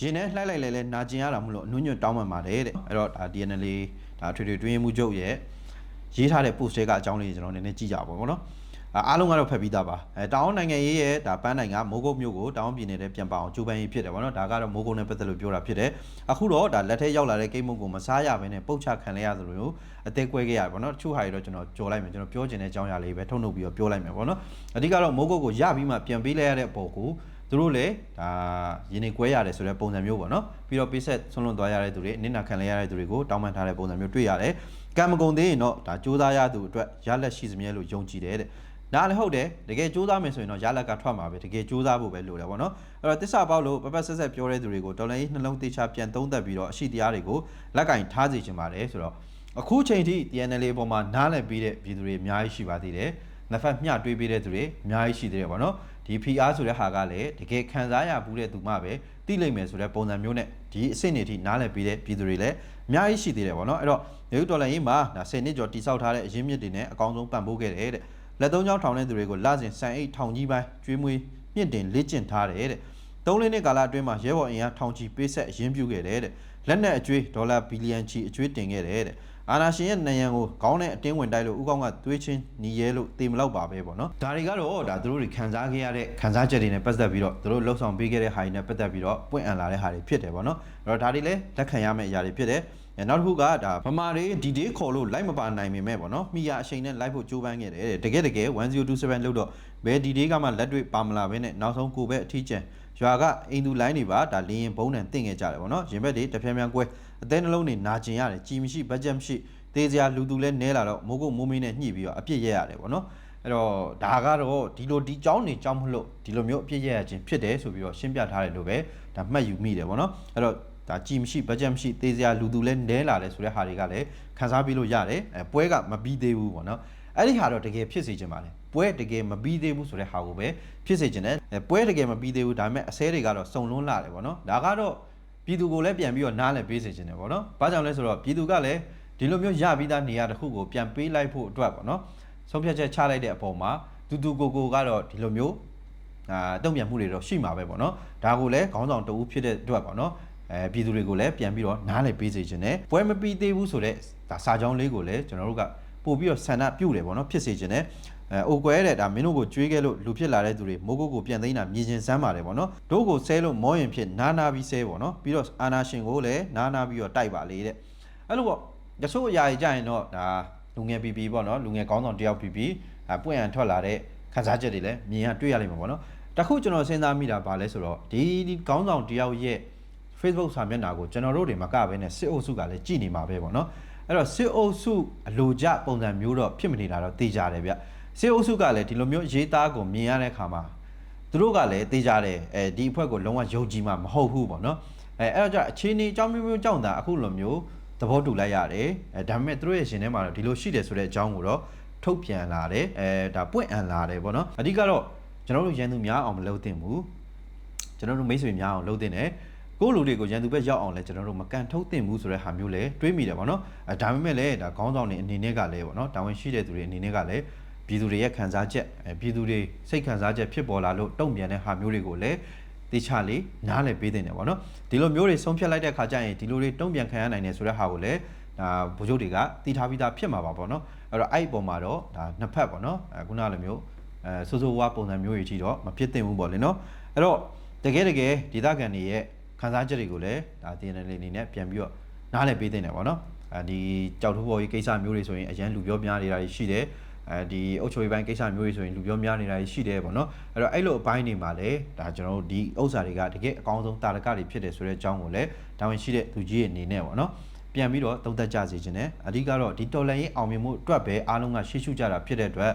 ရင်နဲ့လှိုက်လိုက်လဲလဲနာကျင်ရတာမလို့အနှွညွတ်တောင်းပန်ပါတယ်တဲ့အဲ့တော့ဒါ TNL ဒါအထွေထွေတွင်းရင်မှုချုပ်ရဲ့ရေးထားတဲ့ post တွေကအကြောင်းလေးကျွန်တော်နည်းနည်းကြည့်ကြပါဘောနော် အားလုံးကတော့ဖတ်ပြီးသားပါအဲတောင်းနိုင်ငံရေးရဲ့ဒါပန်းနိုင်ငံမိုးကုတ်မြို့ကိုတောင်းပြည်နယ်ထဲပြန်ပါအောင်ကြိုးပမ်းရေးဖြစ်တယ်ဗောနော်ဒါကတော့မိုးကုတ်နဲ့ပတ်သက်လို့ပြောတာဖြစ်တယ်အခုတော့ဒါလက်ထဲရောက်လာတဲ့ကိတ်မုတ်ကိုမစားရဘဲနဲ့ပုတ်ချခံလိုက်ရသလိုမျိုးအသေးကွဲခဲ့ရဗောနော်တချို့ဟာတွေတော့ကျွန်တော်ကြော်လိုက်မယ်ကျွန်တော်ပြောချင်တဲ့အကြောင်းအရာလေးပဲထုတ်လုပ်ပြီးတော့ပြောလိုက်မယ်ဗောနော်အဓိကတော့မိုးကုတ်ကိုရပြီးမှပြန်ပေးလိုက်ရတဲ့ပုံကိုသူတို့လည်းဒါရင်းနေကွဲရတယ်ဆိုတဲ့ပုံစံမျိုးပေါ့နော်ပြီးတော့ပေးဆက်ဆွလွန်သွားရတဲ့သူတွေအနစ်နာခံလိုက်ရတဲ့သူတွေကိုတောင်းပန်ထားတဲ့ပုံစံမျိုးတွေ့ရတယ်ကံမကုန်သေးရင်တော့ဒါစူးစမ်းရသူအတွက်ရလက်ရှိစမြဲလို့ယုံကြည်တယ်တဲ့ ဒါလည်းဟုတ်တယ်တကယ်စူးစမ်းမယ်ဆိုရင်တော့ရလက်ကထွက်မှာပဲတကယ်စူးစမ်းဖို့ပဲလိုတယ်ပေါ့နော်အဲ့တော့တစ္ဆာပေါက်လို့ပပဆက်ဆက်ပြောတဲ့သူတွေကိုတော်လည်းနှလုံးသေချာပြန်သုံးသပ်ပြီးတော့အရှိတရားတွေကိုလက်ကင်ထားစီခြင်းပါတယ်ဆိုတော့အခုချိန်ထိ TNL အပေါ်မှာနားလည်ပြီးတဲ့ပြည်သူတွေအများကြီးရှိပါသေးတယ်နှစ်ဖက်မျှတွေးပေးတဲ့သူတွေအများကြီးရှိသေးတယ်ပေါ့နော်ဒီ PR ဆိုတဲ့ဟာကလည်းတကယ်ခံစားရဘူးတဲ့သူမှပဲသိလိမ့်မယ်ဆိုတဲ့ပုံစံမျိုးနဲ့ဒီအစ်စ်နေထိနားလည်ပြီးတဲ့ပြည်သူတွေလည်းအများကြီးရှိသေးတယ်ပေါ့နော်အဲ့တော့ရုပ်တော်လည်းရေးမှာဒါ10နှစ်ကျော်တိစောက်ထားတဲ့အရင်းမြစ်တွေနဲ့အကောင်းဆုံးပံ့ပိုးခဲ့တယ်တဲ့ လက်သုံးချောင်းထောင်တဲ့သူတွေကိုလစဉ်စံအိတ်ထောင်ကြီးပိုင်းကျွေးမွေးမြင့်တင်လေ့ကျင့်ထားတယ်တဲ့သုံးလေးနှစ်ကာလအတွင်းမှာရဲဘော်အင်အားထောင်ချီပေးဆက်အရင်ပြုခဲ့တယ်တဲ့လက်နက်အကျွေးဒေါ်လာဘီလီယံချီအကျွေးတင်ခဲ့တယ်တဲ့အာနာရှင်ရဲ့နယံကိုခေါင်းနဲ့အတင်းဝင်တိုက်လို့ဥကောင်းကသွေးချင်းညီရဲလို့တေမလောက်ပါပဲပေါ့နော်ဒါတွေကတော့ဒါသူတို့တွေခံစားခဲ့ရတဲ့ခံစားချက်တွေနဲ့ပတ်သက်ပြီးတော့သူတို့လှုပ်ဆောင်ပေးခဲ့တဲ့ဟာတွေနဲ့ပတ်သက်ပြီးတော့ပွင့်အံလာတဲ့ဟာတွေဖြစ်တယ်ပေါ့နော်အဲ့တော့ဒါတွေလည်းလက်ခံရမယ့်အရာတွေဖြစ်တယ် နောက်တစ်ခုကဒါဗမာတွေဒီဒေးခေါ်လို့လိုက်မပါနိုင်ပေမဲ့ပေါ့နော်မိရအချိန်နဲ့လိုက်ဖို့ကြိုးပမ်းခဲ့တယ်တကယ်တကယ်1027လို့တော့ဘယ်ဒီဒေးကမှလက်တွေ့ပါမလာဘဲနဲ့နောက်ဆုံးကိုပဲအထီးကျန်ရွာကအိမ်သူလိုင်းတွေပါဒါလင်းရင်ဘုံနဲ့တင့်ခဲ့ကြတယ်ပေါ့နော်ရင်ဘက်တွေတပြင်းပြန်ကွဲအသေးနှလုံးတွေနာကျင်ရတယ်ကြီးမရှိဘတ်ဂျက်မရှိသေးစရာလူသူလဲနဲလာတော့မိုးကုတ်မိုးမင်းနဲ့ညှိပြီးတော့အပြစ်ရရတယ်ပေါ့နော်အဲ့တော့ဒါကတော့ဒီလိုဒီကြောင်းနေကြောင်းမလို့ဒီလိုမျိုးအပြစ်ရရခြင်းဖြစ်တယ်ဆိုပြီးတော့ရှင်းပြထားတယ်လို့ပဲဒါမှတ်ယူမိတယ်ပေါ့နော်အဲ့တော့ ဒါကြည်မရှိဘတ်ဂျက်မရှိသေးစရာလူသူလဲနဲလာတယ်ဆိုတဲ့ဟာတွေကလည်းခန်းစားပြီးလို့ရတယ်အဲပွဲကမပြီးသေးဘူးပေါ့နော်အဲ့ဒီဟာတော့တကယ်ဖြစ်စေချင်ပါလေပွဲတကယ်မပြီးသေးဘူးဆိုတဲ့ဟာကိုပဲဖြစ်စေချင်တယ်ပွဲတကယ်မပြီးသေးဘူးဒါပေမဲ့အစဲတွေကတော့စုံလွန်းလာတယ်ပေါ့နော်ဒါကတော့ပြည်သူကိုလည်းပြန်ပြီးတော့နားလည်ပေးစေချင်တယ်ပေါ့နော်ဘာကြောင့်လဲဆိုတော့ပြည်သူကလည်းဒီလိုမျိုးရပြီးသားနေရာတစ်ခုကိုပြန်ပေးလိုက်ဖို့အတွက်ပေါ့နော်ဆုံးဖြတ်ချက်ချလိုက်တဲ့အပေါ်မှာတူတူကိုကိုကတော့ဒီလိုမျိုးအာတုံ့ပြန်မှုတွေတော့ရှိမှာပဲပေါ့နော်ဒါကိုလည်းခေါင်းဆောင်တဦးဖြစ်တဲ့အတွက်ပေါ့နော် အဲပြည်သူတွေကိုလည်းပြန်ပြီးတော့နားလည်ပေးစေချင်တယ်ပွဲမပြီးသေးဘူးဆိုတော့ဒါစာကြောင်းလေးကိုလည်းကျွန်တော်တို့ကပို့ပြီးတော့ဆန္ဒပြုတယ်ပေါ့နော်ဖြစ်စေချင်တယ်အဲအိုကွဲတဲ့ဒါမင်းတို့ကိုကြွေးခဲ့လို့လူဖြစ်လာတဲ့သူတွေမိုးကုတ်ကိုပြန်သိမ်းတာမြင်ကျင်စမ်းပါတယ်ပေါ့နော်တို့ကိုဆဲလို့မောရင်ဖြစ်နာနာပြီးဆဲပေါ့နော်ပြီးတော့အာနာရှင်ကိုလည်းနာနာပြီးတော့တိုက်ပါလေတဲ့အဲ့လိုပေါ့တချို့အရာကြီးကြရင်တော့ဒါလူငယ်ပီပီပေါ့နော်လူငယ်ကောင်းဆောင်တယောက်ပီပီအပွင့်အံထွက်လာတဲ့ခန်းစားချက်တွေလည်းမြင်ရတွေ့ရလိမ့်မယ်ပေါ့နော်တခုကျွန်တော်စဉ်းစားမိတာပါလဲဆိုတော့ဒီကောင်းဆောင်တယောက်ရဲ့ Facebook စာမျက်နှာကိုကျွန်တော်တို့တွေမကဘဲနဲ့စစ်အုပ်စုကလည်းကြည်နေမှာပဲပေါ့နော်အဲ့တော့စစ်အုပ်စုအလိုကျပုံစံမျိုးတော့ဖြစ်မနေတာတော့သိကြတယ်ဗျစစ်အုပ်စုကလည်းဒီလိုမျိုးရေးသားကိုမြင်ရတဲ့အခါမှာသူတို့ကလည်းသိကြတယ်အဲဒီအဖွဲ့ကိုလုံးဝယုံကြည်မှာမဟုတ်ဘူးပေါ့နော်အဲအဲ့တော့ကြအခြေအနေအကြောင်းမျိုးမျိုးကြောင့်ဒါအခုလိုမျိုးသဘောတူလိုက်ရတယ်အဲဒါပေမဲ့သူတို့ရဲ့ရှင်ထဲမှာတော့ဒီလိုရှိတယ်ဆိုတဲ့အကြောင်းကိုတော့ထုတ်ပြန်လာတယ်အဲဒါပွင့်အံလာတယ်ပေါ့နော်အဓိကတော့ကျွန်တော်တို့ရန်သူများအောင်မလုပ်သင့်ဘူးကျွန်တော်တို့မိတ်ဆွေများအောင်လုပ်သင့်တယ် ကိုကိုယ့်လူတွေကိုရန်သူဘက်ရောက်အောင်လဲကျွန်တော်တို့မကန်ထုတ်သင့်ဘူးဆိုတဲ့ဟာမျိုးလဲတွေးမိတယ်ဗောနော်အဲဒါပေမဲ့လည်းဒါခေါင်းဆောင်တွေအနေနဲ့ကလည်းဗောနော်တာဝန်ရှိတဲ့သူတွေအနေနဲ့ကလည်းပြည်သူတွေရဲ့ခံစားချက်အဲပြည်သူတွေစိတ်ခံစားချက်ဖြစ်ပေါ်လာလို့တုံ့ပြန်တဲ့ဟာမျိုးတွေကိုလည်းတေချာလေးနားလည်ပေးတင်တယ်ဗောနော်ဒီလိုမျိုးတွေဆုံးဖြတ်လိုက်တဲ့ခါကျရင်ဒီလိုတွေတုံ့ပြန်ခံရနိုင်တယ်ဆိုတဲ့ဟာကိုလည်းဒါဗိုလ်ချုပ်တွေကတီးထားပြီးသားဖြစ်မှာပါဗောနော်အဲ့တော့အဲ့ဒီပုံမှာတော့ဒါနှစ်ဖက်ဗောနော်အဲခုနလိုမျိုးအဲစိုးစိုးဝါးပုံစံမျိုးကြီးတော့မဖြစ်သင့်ဘူးဗောလေနော်အဲ့တော့တကယ်တကယ်ဒေသခံတွေရဲ့ ခံစားချက်တွေကိုလည်းဒါ DNA အနေနဲ့ပြန်ပြီးတော့နားလည်ပေးသင့်တယ်ပေါ့နော်အဲဒီကြောက်ထိုးပေါ်ကြီးကိစ္စမျိုးတွေဆိုရင်အရန်လူပြောများနေတာရှိတယ်အဲဒီအုတ်ချိုရေးပိုင်းကိစ္စမျိုးတွေဆိုရင်လူပြောများနေတာရှိတယ်ပေါ့နော်အဲ့တော့အဲ့လိုအပိုင်းတွေမှာလည်းဒါကျွန်တော်တို့ဒီဥစ္စာတွေကတကယ်အကောင်းဆုံးတာရကတွေဖြစ်တယ်ဆိုတဲ့အကြောင်းကိုလည်းတာဝန်ရှိတဲ့သူကြီးရဲ့အနေနဲ့ပေါ့နော်ပြန်ပြီးတော့သုံးသက်ကြစေခြင်းနဲ့အဓိကတော့ဒီတော်လန်ရေးအောင်မြင်မှုအတွက်ပဲအားလုံးကရှေ့ရှုကြတာဖြစ်တဲ့အတွက်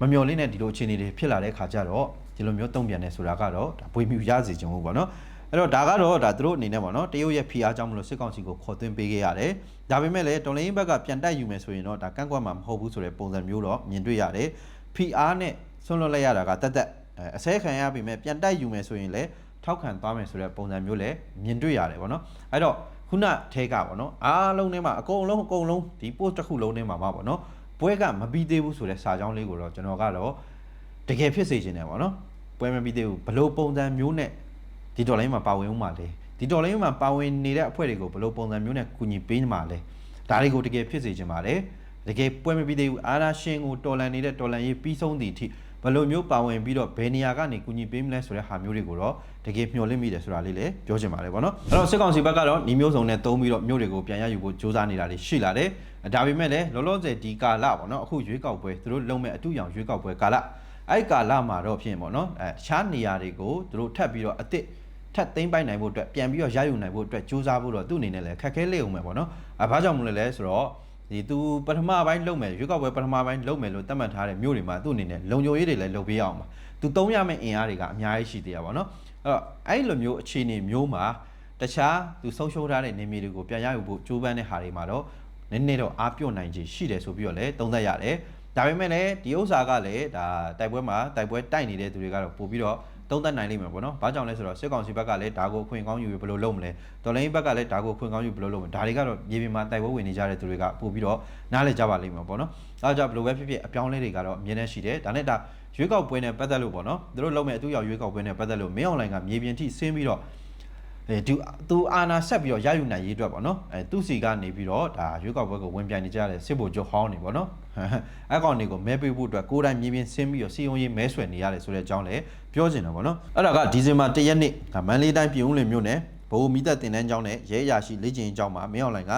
မမျော်လင့်တဲ့ဒီလိုအခြေအနေတွေဖြစ်လာတဲ့ခါကျတော့ဒီလိုမျိုးတုံ့ပြန်နေဆိုတာကတော့ဒါပွေမြူရစေခြင်းဟုတ်ပေါ့နော် အဲ့တော့ဒါကတော့ဒါသူတို့အနေနဲ့ပေါ့နော်တရုတ်ရဲ့ဖိအားကြောင့်မလို့စစ်ကောင်စီကိုခေါ်သွင်းပေးခဲ့ရတယ်။ဒါပေမဲ့လည်းတော်လိုင်းဘက်ကပြန်တိုက်ယူမယ်ဆိုရင်တော့ဒါကန့်ကွက်မှာမဟုတ်ဘူးဆိုတဲ့ပုံစံမျိုးတော့မြင်တွေ့ရတယ်။ဖိအားနဲ့ဆွန့်လွတ်လိုက်ရတာကတက်တက်အဲအစဲခံရပြီမဲ့ပြန်တိုက်ယူမယ်ဆိုရင်လည်းထောက်ခံသွားမယ်ဆိုတဲ့ပုံစံမျိုးလည်းမြင်တွေ့ရတယ်ပေါ့နော်။အဲ့တော့ခုနထဲကပေါ့နော်အားလုံးထဲမှာအကုန်လုံးအကုန်လုံးဒီ post တစ်ခုလုံးထဲမှာပါပေါ့နော်။ပွဲကမပြီးသေးဘူးဆိုတဲ့စာကြောင်းလေးကိုတော့ကျွန်တော်ကတော့တကယ်ဖြစ်စေချင်တယ်ပေါ့နော်။ပွဲမပြီးသေးဘူးဘလို့ပုံစံမျိုးနဲ့ ဒီဒေါ်လာမှာပါဝင်ဦးမှာလဲဒီဒေါ်လာမှာပါဝင်နေတဲ့အဖွဲ့တွေကိုဘယ်လိုပုံစံမျိုးနဲ့ကူညီပေးမှာလဲဒါတွေကိုတကယ်ဖြစ်စေချင်ပါတယ်တကယ်ပွဲမပြီးသေးဘူးအာနာရှင်ကိုတော်လန်နေတဲ့တော်လန်ရေးပြီးဆုံးသည့်အထိဘယ်လိုမျိုးပါဝင်ပြီးတော့ဘယ်နေရာကနေကူညီပေးမလဲဆိုတဲ့ဟာမျိုးတွေကိုတော့တကယ်မျှော်လင့်မိတယ်ဆိုတာလေးလည်းပြောချင်ပါတယ်ဗောနော်အဲ့တော့စစ်ကောင်စီဘက်ကတော့ညီမျိုးစုံနဲ့တုံးပြီးတော့မျိုးတွေကိုပြန်ရယူဖို့ကြိုးစားနေတာတွေရှိလာတယ်ဒါပေမဲ့လည်းလောလောဆယ်ဒီကာလပေါ့နော်အခုရွေးကောက်ပွဲသူတို့လုံးမဲ့အတူရောင်ရွေးကောက်ပွဲကာလအဲ့ကာလမှာတော့ဖြစ်ပေါ့နော်အဲတခြားနေရာတွေကိုသူတို့ထပ်ပြီးတော့အစ်စ် ထပ်သိမ်းပိုက်နိုင်ဖို့အတွက်ပြန်ပြီးတော့ရယူနိုင်ဖို့အတွက်ကြိုးစားဖို့တော့သူ့အနေနဲ့လည်းခက်ခဲလေးအောင်ပဲပေါ့နော်အဲဘာကြောင့်မလဲလဲဆိုတော့ဒီသူပထမပိုင်းလုပ်မယ်ရွေးကောက်ပွဲပထမပိုင်းလုပ်မယ်လို့သတ်မှတ်ထားတဲ့မြို့တွေမှာသူ့အနေနဲ့လုံခြုံရေးတွေလည်းလုပ်ပေးအောင်ပါသူသုံးရမယ့်အင်အားတွေကအများကြီးရှိသေးရပါတော့အဲ့တော့အဲ့လိုမျိုးအခြေအနေမျိုးမှာတခြားသူဆုံးရှုံးထားတဲ့နေမြေတွေကိုပြန်ရယူဖို့ကြိုးပမ်းတဲ့ဟာတွေမှာတော့နည်းနည်းတော့အားပြုတ်နိုင်ခြင်းရှိတယ်ဆိုပြီးတော့လည်းသုံးသပ်ရတယ်ဒါပေမဲ့လည်းဒီဥစ္စာကလည်းဒါတိုက်ပွဲမှာတိုက်ပွဲတိုက်နေတဲ့သူတွေကတော့ပို့ပြီးတော့ သုံးသပ်နိုင်လိမ့်မယ်ပေါ့နော်။ဘာကြောင့်လဲဆိုတော့စစ်ကောင်စီဘက်ကလည်းဒါကိုအခွင့်ကောင်းယူပြီးဘယ်လိုလုပ်မလဲ။တော်လိုင်းဘက်ကလည်းဒါကိုအခွင့်ကောင်းယူဘယ်လိုလုပ်မလဲ။ဒါတွေကတော့မြေပြင်မှာတိုက်ပွဲဝင်နေကြတဲ့သူတွေကပို့ပြီးတော့နားလည်ကြပါလိမ့်မယ်ပေါ့နော်။အဲဒါကြောင့်ဘယ်လိုပဲဖြစ်ဖြစ်အပြောင်းလဲတွေကတော့အမြင်နဲ့ရှိတယ်။ဒါနဲ့ဒါရွေးကောက်ပွဲနဲ့ပတ်သက်လို့ပေါ့နော်။သူတို့လုပ်မဲ့အတူရောက်ရွေးကောက်ပွဲနဲ့ပတ်သက်လို့မင်းအွန်လိုင်းကမြေပြင်ထိဆင်းပြီးတော့အဲသူသူအာနာဆက်ပြီးတော့ရယူနိုင်ရေးအတွက်ပေါ့နော်အဲသူစီကနေပြီးတော့ဒါရွေးကောက်ပွဲကိုဝင်ပြိုင်နေကြတဲ့စစ်ဗိုလ်ချုပ်ဟောင်းနေပေါ့နော် အကောင်တွေကိုမဲပေးဖို့အတွက်ကိုယ်တိုင်မြင်မြင်ဆင်းပြီးတော့စီယုံရေးမဲဆွယ်နေရတယ်ဆိုတဲ့အကြောင်းလည်းပြောချင်တယ်ပေါ့နော်အဲ့ဒါကဒီဇင်ဘာ၁ရက်နေ့ဒါမန္တလေးတိုင်းပြည်ဦးလင်မြို့နယ်ဘိုးမိသက်တင်တန်းကျောင်းနဲ့ရဲအရာရှိလေ့ကျင့်ရေးကျောင်းမှာမင်းအောင်လိုင်က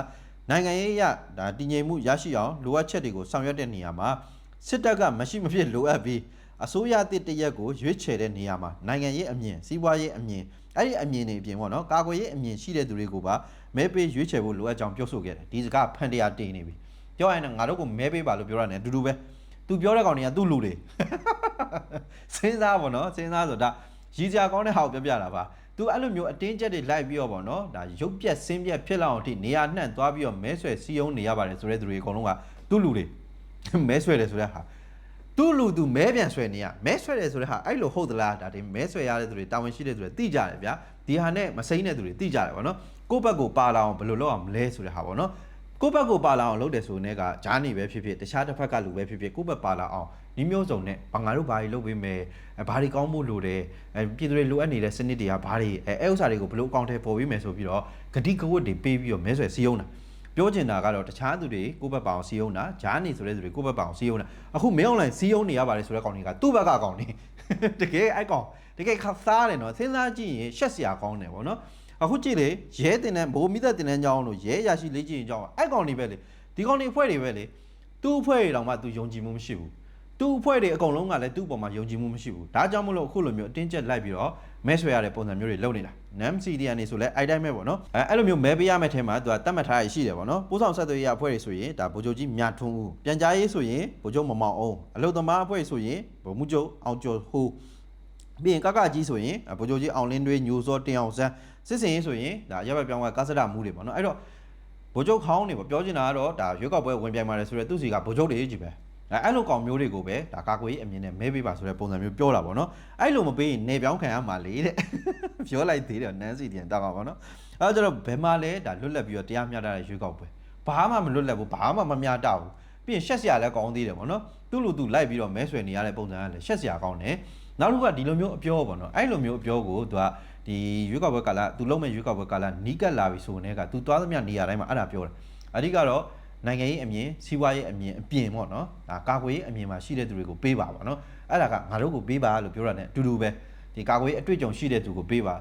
နိုင်ငံရေးအရဒါတည်ငြိမ်မှုရရှိအောင်လိုအပ်ချက်တွေကိုဆောင်ရွက်တဲ့နေရာမှာစစ်တပ်ကမရှိမဖြစ်လိုအပ်ပြီးအစိုးရတစ်တရက်ကိုရွေးချယ်တဲ့နေရာမှာနိုင်ငံရေးအမြင်စီးပွားရေးအမြင်အဲ့ဒီအမြင်တွေအပြင်ပေါ့နော်ကာကွယ်ရေးအမြင်ရှိတဲ့သူတွေကိုပါမဲပေးရွေးချယ်ဖို့လိုအပ်ကြောင်းပြောဆိုခဲ့တယ်ဒီစကားဖန်တရားတင်နေပြီ ပြောရရင်ငါတို့ကိုမဲပေးပါလို့ပြောရတယ်အတူတူပဲသူပြောတဲ့ကောင်တွေကသူ့လူတွေစဉ်းစားပေါ့နော်စဉ်းစားဆိုဒါရည်စရာကောင်းတဲ့ဟာကိုပြောပြတာပါသူအဲ့လိုမျိုးအတင်းကျပ်တွေလိုက်ပြီးတော့ပေါ့နော်ဒါရုပ်ပြက်ဆင်းပြက်ဖြစ်လောက်အောင်အထိနေရာနှံ့သွားပြီးတော့မဲဆွယ်စီယုံနေရပါတယ်ဆိုတဲ့သူတွေအကုန်လုံးကသူ့လူတွေမဲဆွယ်တယ်ဆိုတဲ့ဟာသူ့လူသူမဲပြန်ဆွဲနေရမဲဆွဲတယ်ဆိုတဲ့ဟာအဲ့လိုဟုတ်သလားဒါဒီမဲဆွဲရတဲ့သူတွေတာဝန်ရှိတဲ့သူတွေသိကြတယ်ဗျာဒီဟာနဲ့မစိမ့်တဲ့သူတွေသိကြတယ်ဗောနော်ကိုယ့်ဘက်ကိုပါလာအောင်ဘယ်လိုလုပ်အောင်မလဲဆိုတဲ့ဟာဗောနော် ကိုယ့်ဘက်ကိုပါလာအောင်လုပ်တယ်ဆိုတဲ့ကဂျားနေပဲဖြစ်ဖြစ်တခြားတစ်ဖက်ကလူပဲဖြစ်ဖြစ်ကိုယ့်ဘက်ပါလာအောင်ဒီမျိုးစုံနဲ့ဘာငါတို့ဘာတွေလုပ်ပေးမယ်ဘာတွေကောင်းဖို့လိုတယ်အဲပြည်သူတွေလိုအပ်နေတဲ့စနစ်တွေကဘာတွေအဲအဲဥစ္စာတွေကိုဘယ်လိုအကောင့်ထဲပေါ်ပေးမယ်ဆိုပြီးတော့ဂတိကဝတ်တွေပေးပြီးတော့မဲဆွယ်စီးအောင်တာပြောချင်တာကတော့တခြားသူတွေကိုယ့်ဘက်ပါအောင်စီးအောင်တာဂျားနေဆိုတဲ့သူတွေကိုယ့်ဘက်ပါအောင်စီးအောင်တာအခုမင်းအွန်လိုင်းစီးအောင်နေရပါတယ်ဆိုတဲ့ကောင်တွေကသူ့ဘက်ကအကောင်နေတကယ်အဲ့ကောင်တကယ်ခါစားတယ်နော်စဉ်းစားကြည့်ရင်ရှက်စရာကောင်းတယ်ဗောနော် အခုကြည့်လေရဲတင်တဲ့ဘိုးမိသက်တင်တဲ့ကြောင်းလို့ရဲရရှိလေးကြည့်ရင်ကြောင်းအဲ့ကောင်တွေပဲလေဒီကောင်တွေအဖွဲ့တွေပဲလေသူ့အဖွဲ့တွေတောင်မှသူယုံကြည်မှုမရှိဘူးသူ့အဖွဲ့တွေအကုန်လုံးကလည်းသူ့အပေါ်မှာယုံကြည်မှုမရှိဘူးဒါကြောင့်မလို့အခုလိုမျိုးအတင်းကျပ်လိုက်ပြီးတော့မဲဆွဲရတဲ့ပုံစံမျိုးတွေလုပ်နေတာ NAM CDN နေဆိုလဲအိုက်တိုင်းပဲပေါ့နော်အဲအဲ့လိုမျိုးမဲပေးရမယ့်ထဲမှာသူကတတ်မှတ်ထားရရှိတယ်ပေါ့နော်ပိုးဆောင်ဆက်သွယ်ရေးအဖွဲ့တွေဆိုရင်ဒါဗိုလ်ချုပ်ကြီးမြထွန်းဦးပြန်ကြားရေးဆိုရင်ဗိုလ်ချုပ်မမောင်အောင်အလုသမားအဖွဲ့ဆိုရင်ဗိုလ်မှူးချုပ်အောင်ကျော်ဟိုး ပြီးရင်ကကကြီးဆိုရင်ဗိုလ်ချုပ်ကြီးအောင်လင်းတွေညိုစောတင်အောင်စန်းစစ်စင်ရေးဆိုရင်ဒါရပ်ဘက်ပြောင်းကကားစဒမှုတွေပေါ့နော်အဲ့တော့ဗိုလ်ချုပ်ခေါင်းတွေပေါ့ပြောချင်တာကတော့ဒါရွေးကောက်ပွဲဝင်ပြိုင်ပါတယ်ဆိုတော့သူစီကဗိုလ်ချုပ်တွေကြီးပဲအဲအဲ့လိုကောင်မျိုးတွေကိုပဲဒါကာကွယ်ရေးအမြင်နဲ့မဲပေးပါဆိုတဲ့ပုံစံမျိုးပြောတာပေါ့နော်အဲ့လိုမပေးရင်နေပြောင်းခံရမှာလေတဲ့ပြောလိုက်သေးတယ်နန်းစီတင်တောက်အောင်ပေါ့နော်အဲ့တော့ကျတော့ဘယ်မှာလဲဒါလွတ်လပ်ပြီးတော့တရားမျှတတဲ့ရွေးကောက်ပွဲဘာမှမလွတ်လပ်ဘူးဘာမှမမျှတဘူးပြီးရင်ရှက်စရာလည်းကောင်းသေးတယ်ပေါ့နော်သူ့လူသူလိုက်ပြီးတော့မဲဆွယ်နေရတဲ့ပုံစံကလည်းရှက်စရာကောင်းတယ် နောက်တစ်ခုကဒီလိုမျိုးအပြောပေါ့နော်အဲ့လိုမျိုးအပြောကိုသူကဒီရွေးကောက်ပွဲကာလသူလုံးမဲ့ရွေးကောက်ပွဲကာလနီးကပ်လာပြီဆိုတဲ့ကသူသွားသမျှနေရာတိုင်းမှာအဲ့ဒါပြောတယ်အဓိကတော့နိုင်ငံရေးအမြင်စီးပွားရေးအမြင်အပြင်ပေါ့နော်ဒါကာကွယ်ရေးအမြင်မှာရှိတဲ့သူတွေကိုပေးပါပါနော်အဲ့ဒါကငါတို့ကိုပေးပါလို့ပြောတာ ਨੇ အတူတူပဲဒီကာကွယ်ရေးအတွေ့အကြုံရှိတဲ့သူကိုပေးပါ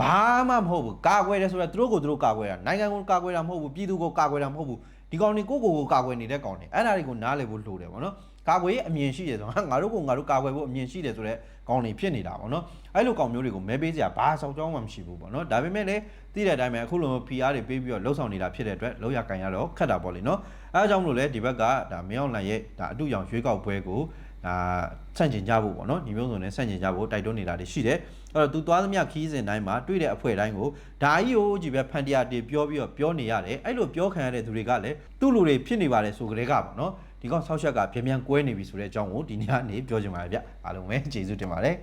ဘာမှမဟုတ်ဘူးကာကွယ်တယ်ဆိုတော့သူတို့ကိုသူတို့ကာကွယ်တာနိုင်ငံကိုကာကွယ်တာမဟုတ်ဘူးပြည်သူကိုကာကွယ်တာမဟုတ်ဘူးဒီကောင်တွေကိုကိုကိုကာကွယ်နေတဲ့ကောင်တွေအဲ့ဒါတွေကိုနားလည်ဖို့လိုတယ်ပေါ့နော်ကာကွယ်ရေးအမြင်ရှိတယ်ဆိုတော့ငါတို့ကိုငါတို့ကာကွယ်ဖို့အမြင်ရှိတယ်ဆိုတော့ ကောင်တွေဖြစ်နေတာပေါ့နော်အဲ့လိုကောင်မျိုးတွေကိုမဲပေးစရာဘာဆောင်ကြောင်းမှမရှိဘူးပေါ့နော်ဒါပေမဲ့လည်းသိတဲ့အတိုင်းပဲအခုလိုမျိုး PR တွေပေးပြီးတော့လှုပ်ဆောင်နေတာဖြစ်တဲ့အတွက်လောက်ရကန်ရတော့ခက်တာပေါ့လေနော်အဲအကြောင်းမလို့လဲဒီဘက်ကဒါမင်းအောင်လှိုင်ရဲ့ဒါအတူရောင်ရွေးကောက်ပွဲကိုဒါဆန့်ကျင်ကြဖို့ပေါ့နော်ညီမျိုးစုံနဲ့ဆန့်ကျင်ကြဖို့တိုက်တွန်းနေတာတွေရှိတယ်အဲ့တော့သူသွားသမျှခီးစဉ်တိုင်းမှာတွေ့တဲ့အဖွဲ့တိုင်းကိုဒါကြီးကိုကြည့်ပဲဖန်တရားတေပြောပြီးတော့ပြောနေရတယ်အဲ့လိုပြောခံရတဲ့သူတွေကလည်းသူ့လူတွေဖြစ်နေပါတယ်ဆိုကြတဲ့ကပေါ့နော် ဒီကောင်ဆောက်ရှက်ကပြန်ပြန်ကွဲနေပြီဆိုတဲ့အကြောင်းကိုဒီနေ့ကနေပြောချင်ပါတယ်ဗျအားလုံးပဲကျေးဇူးတင်ပါတယ်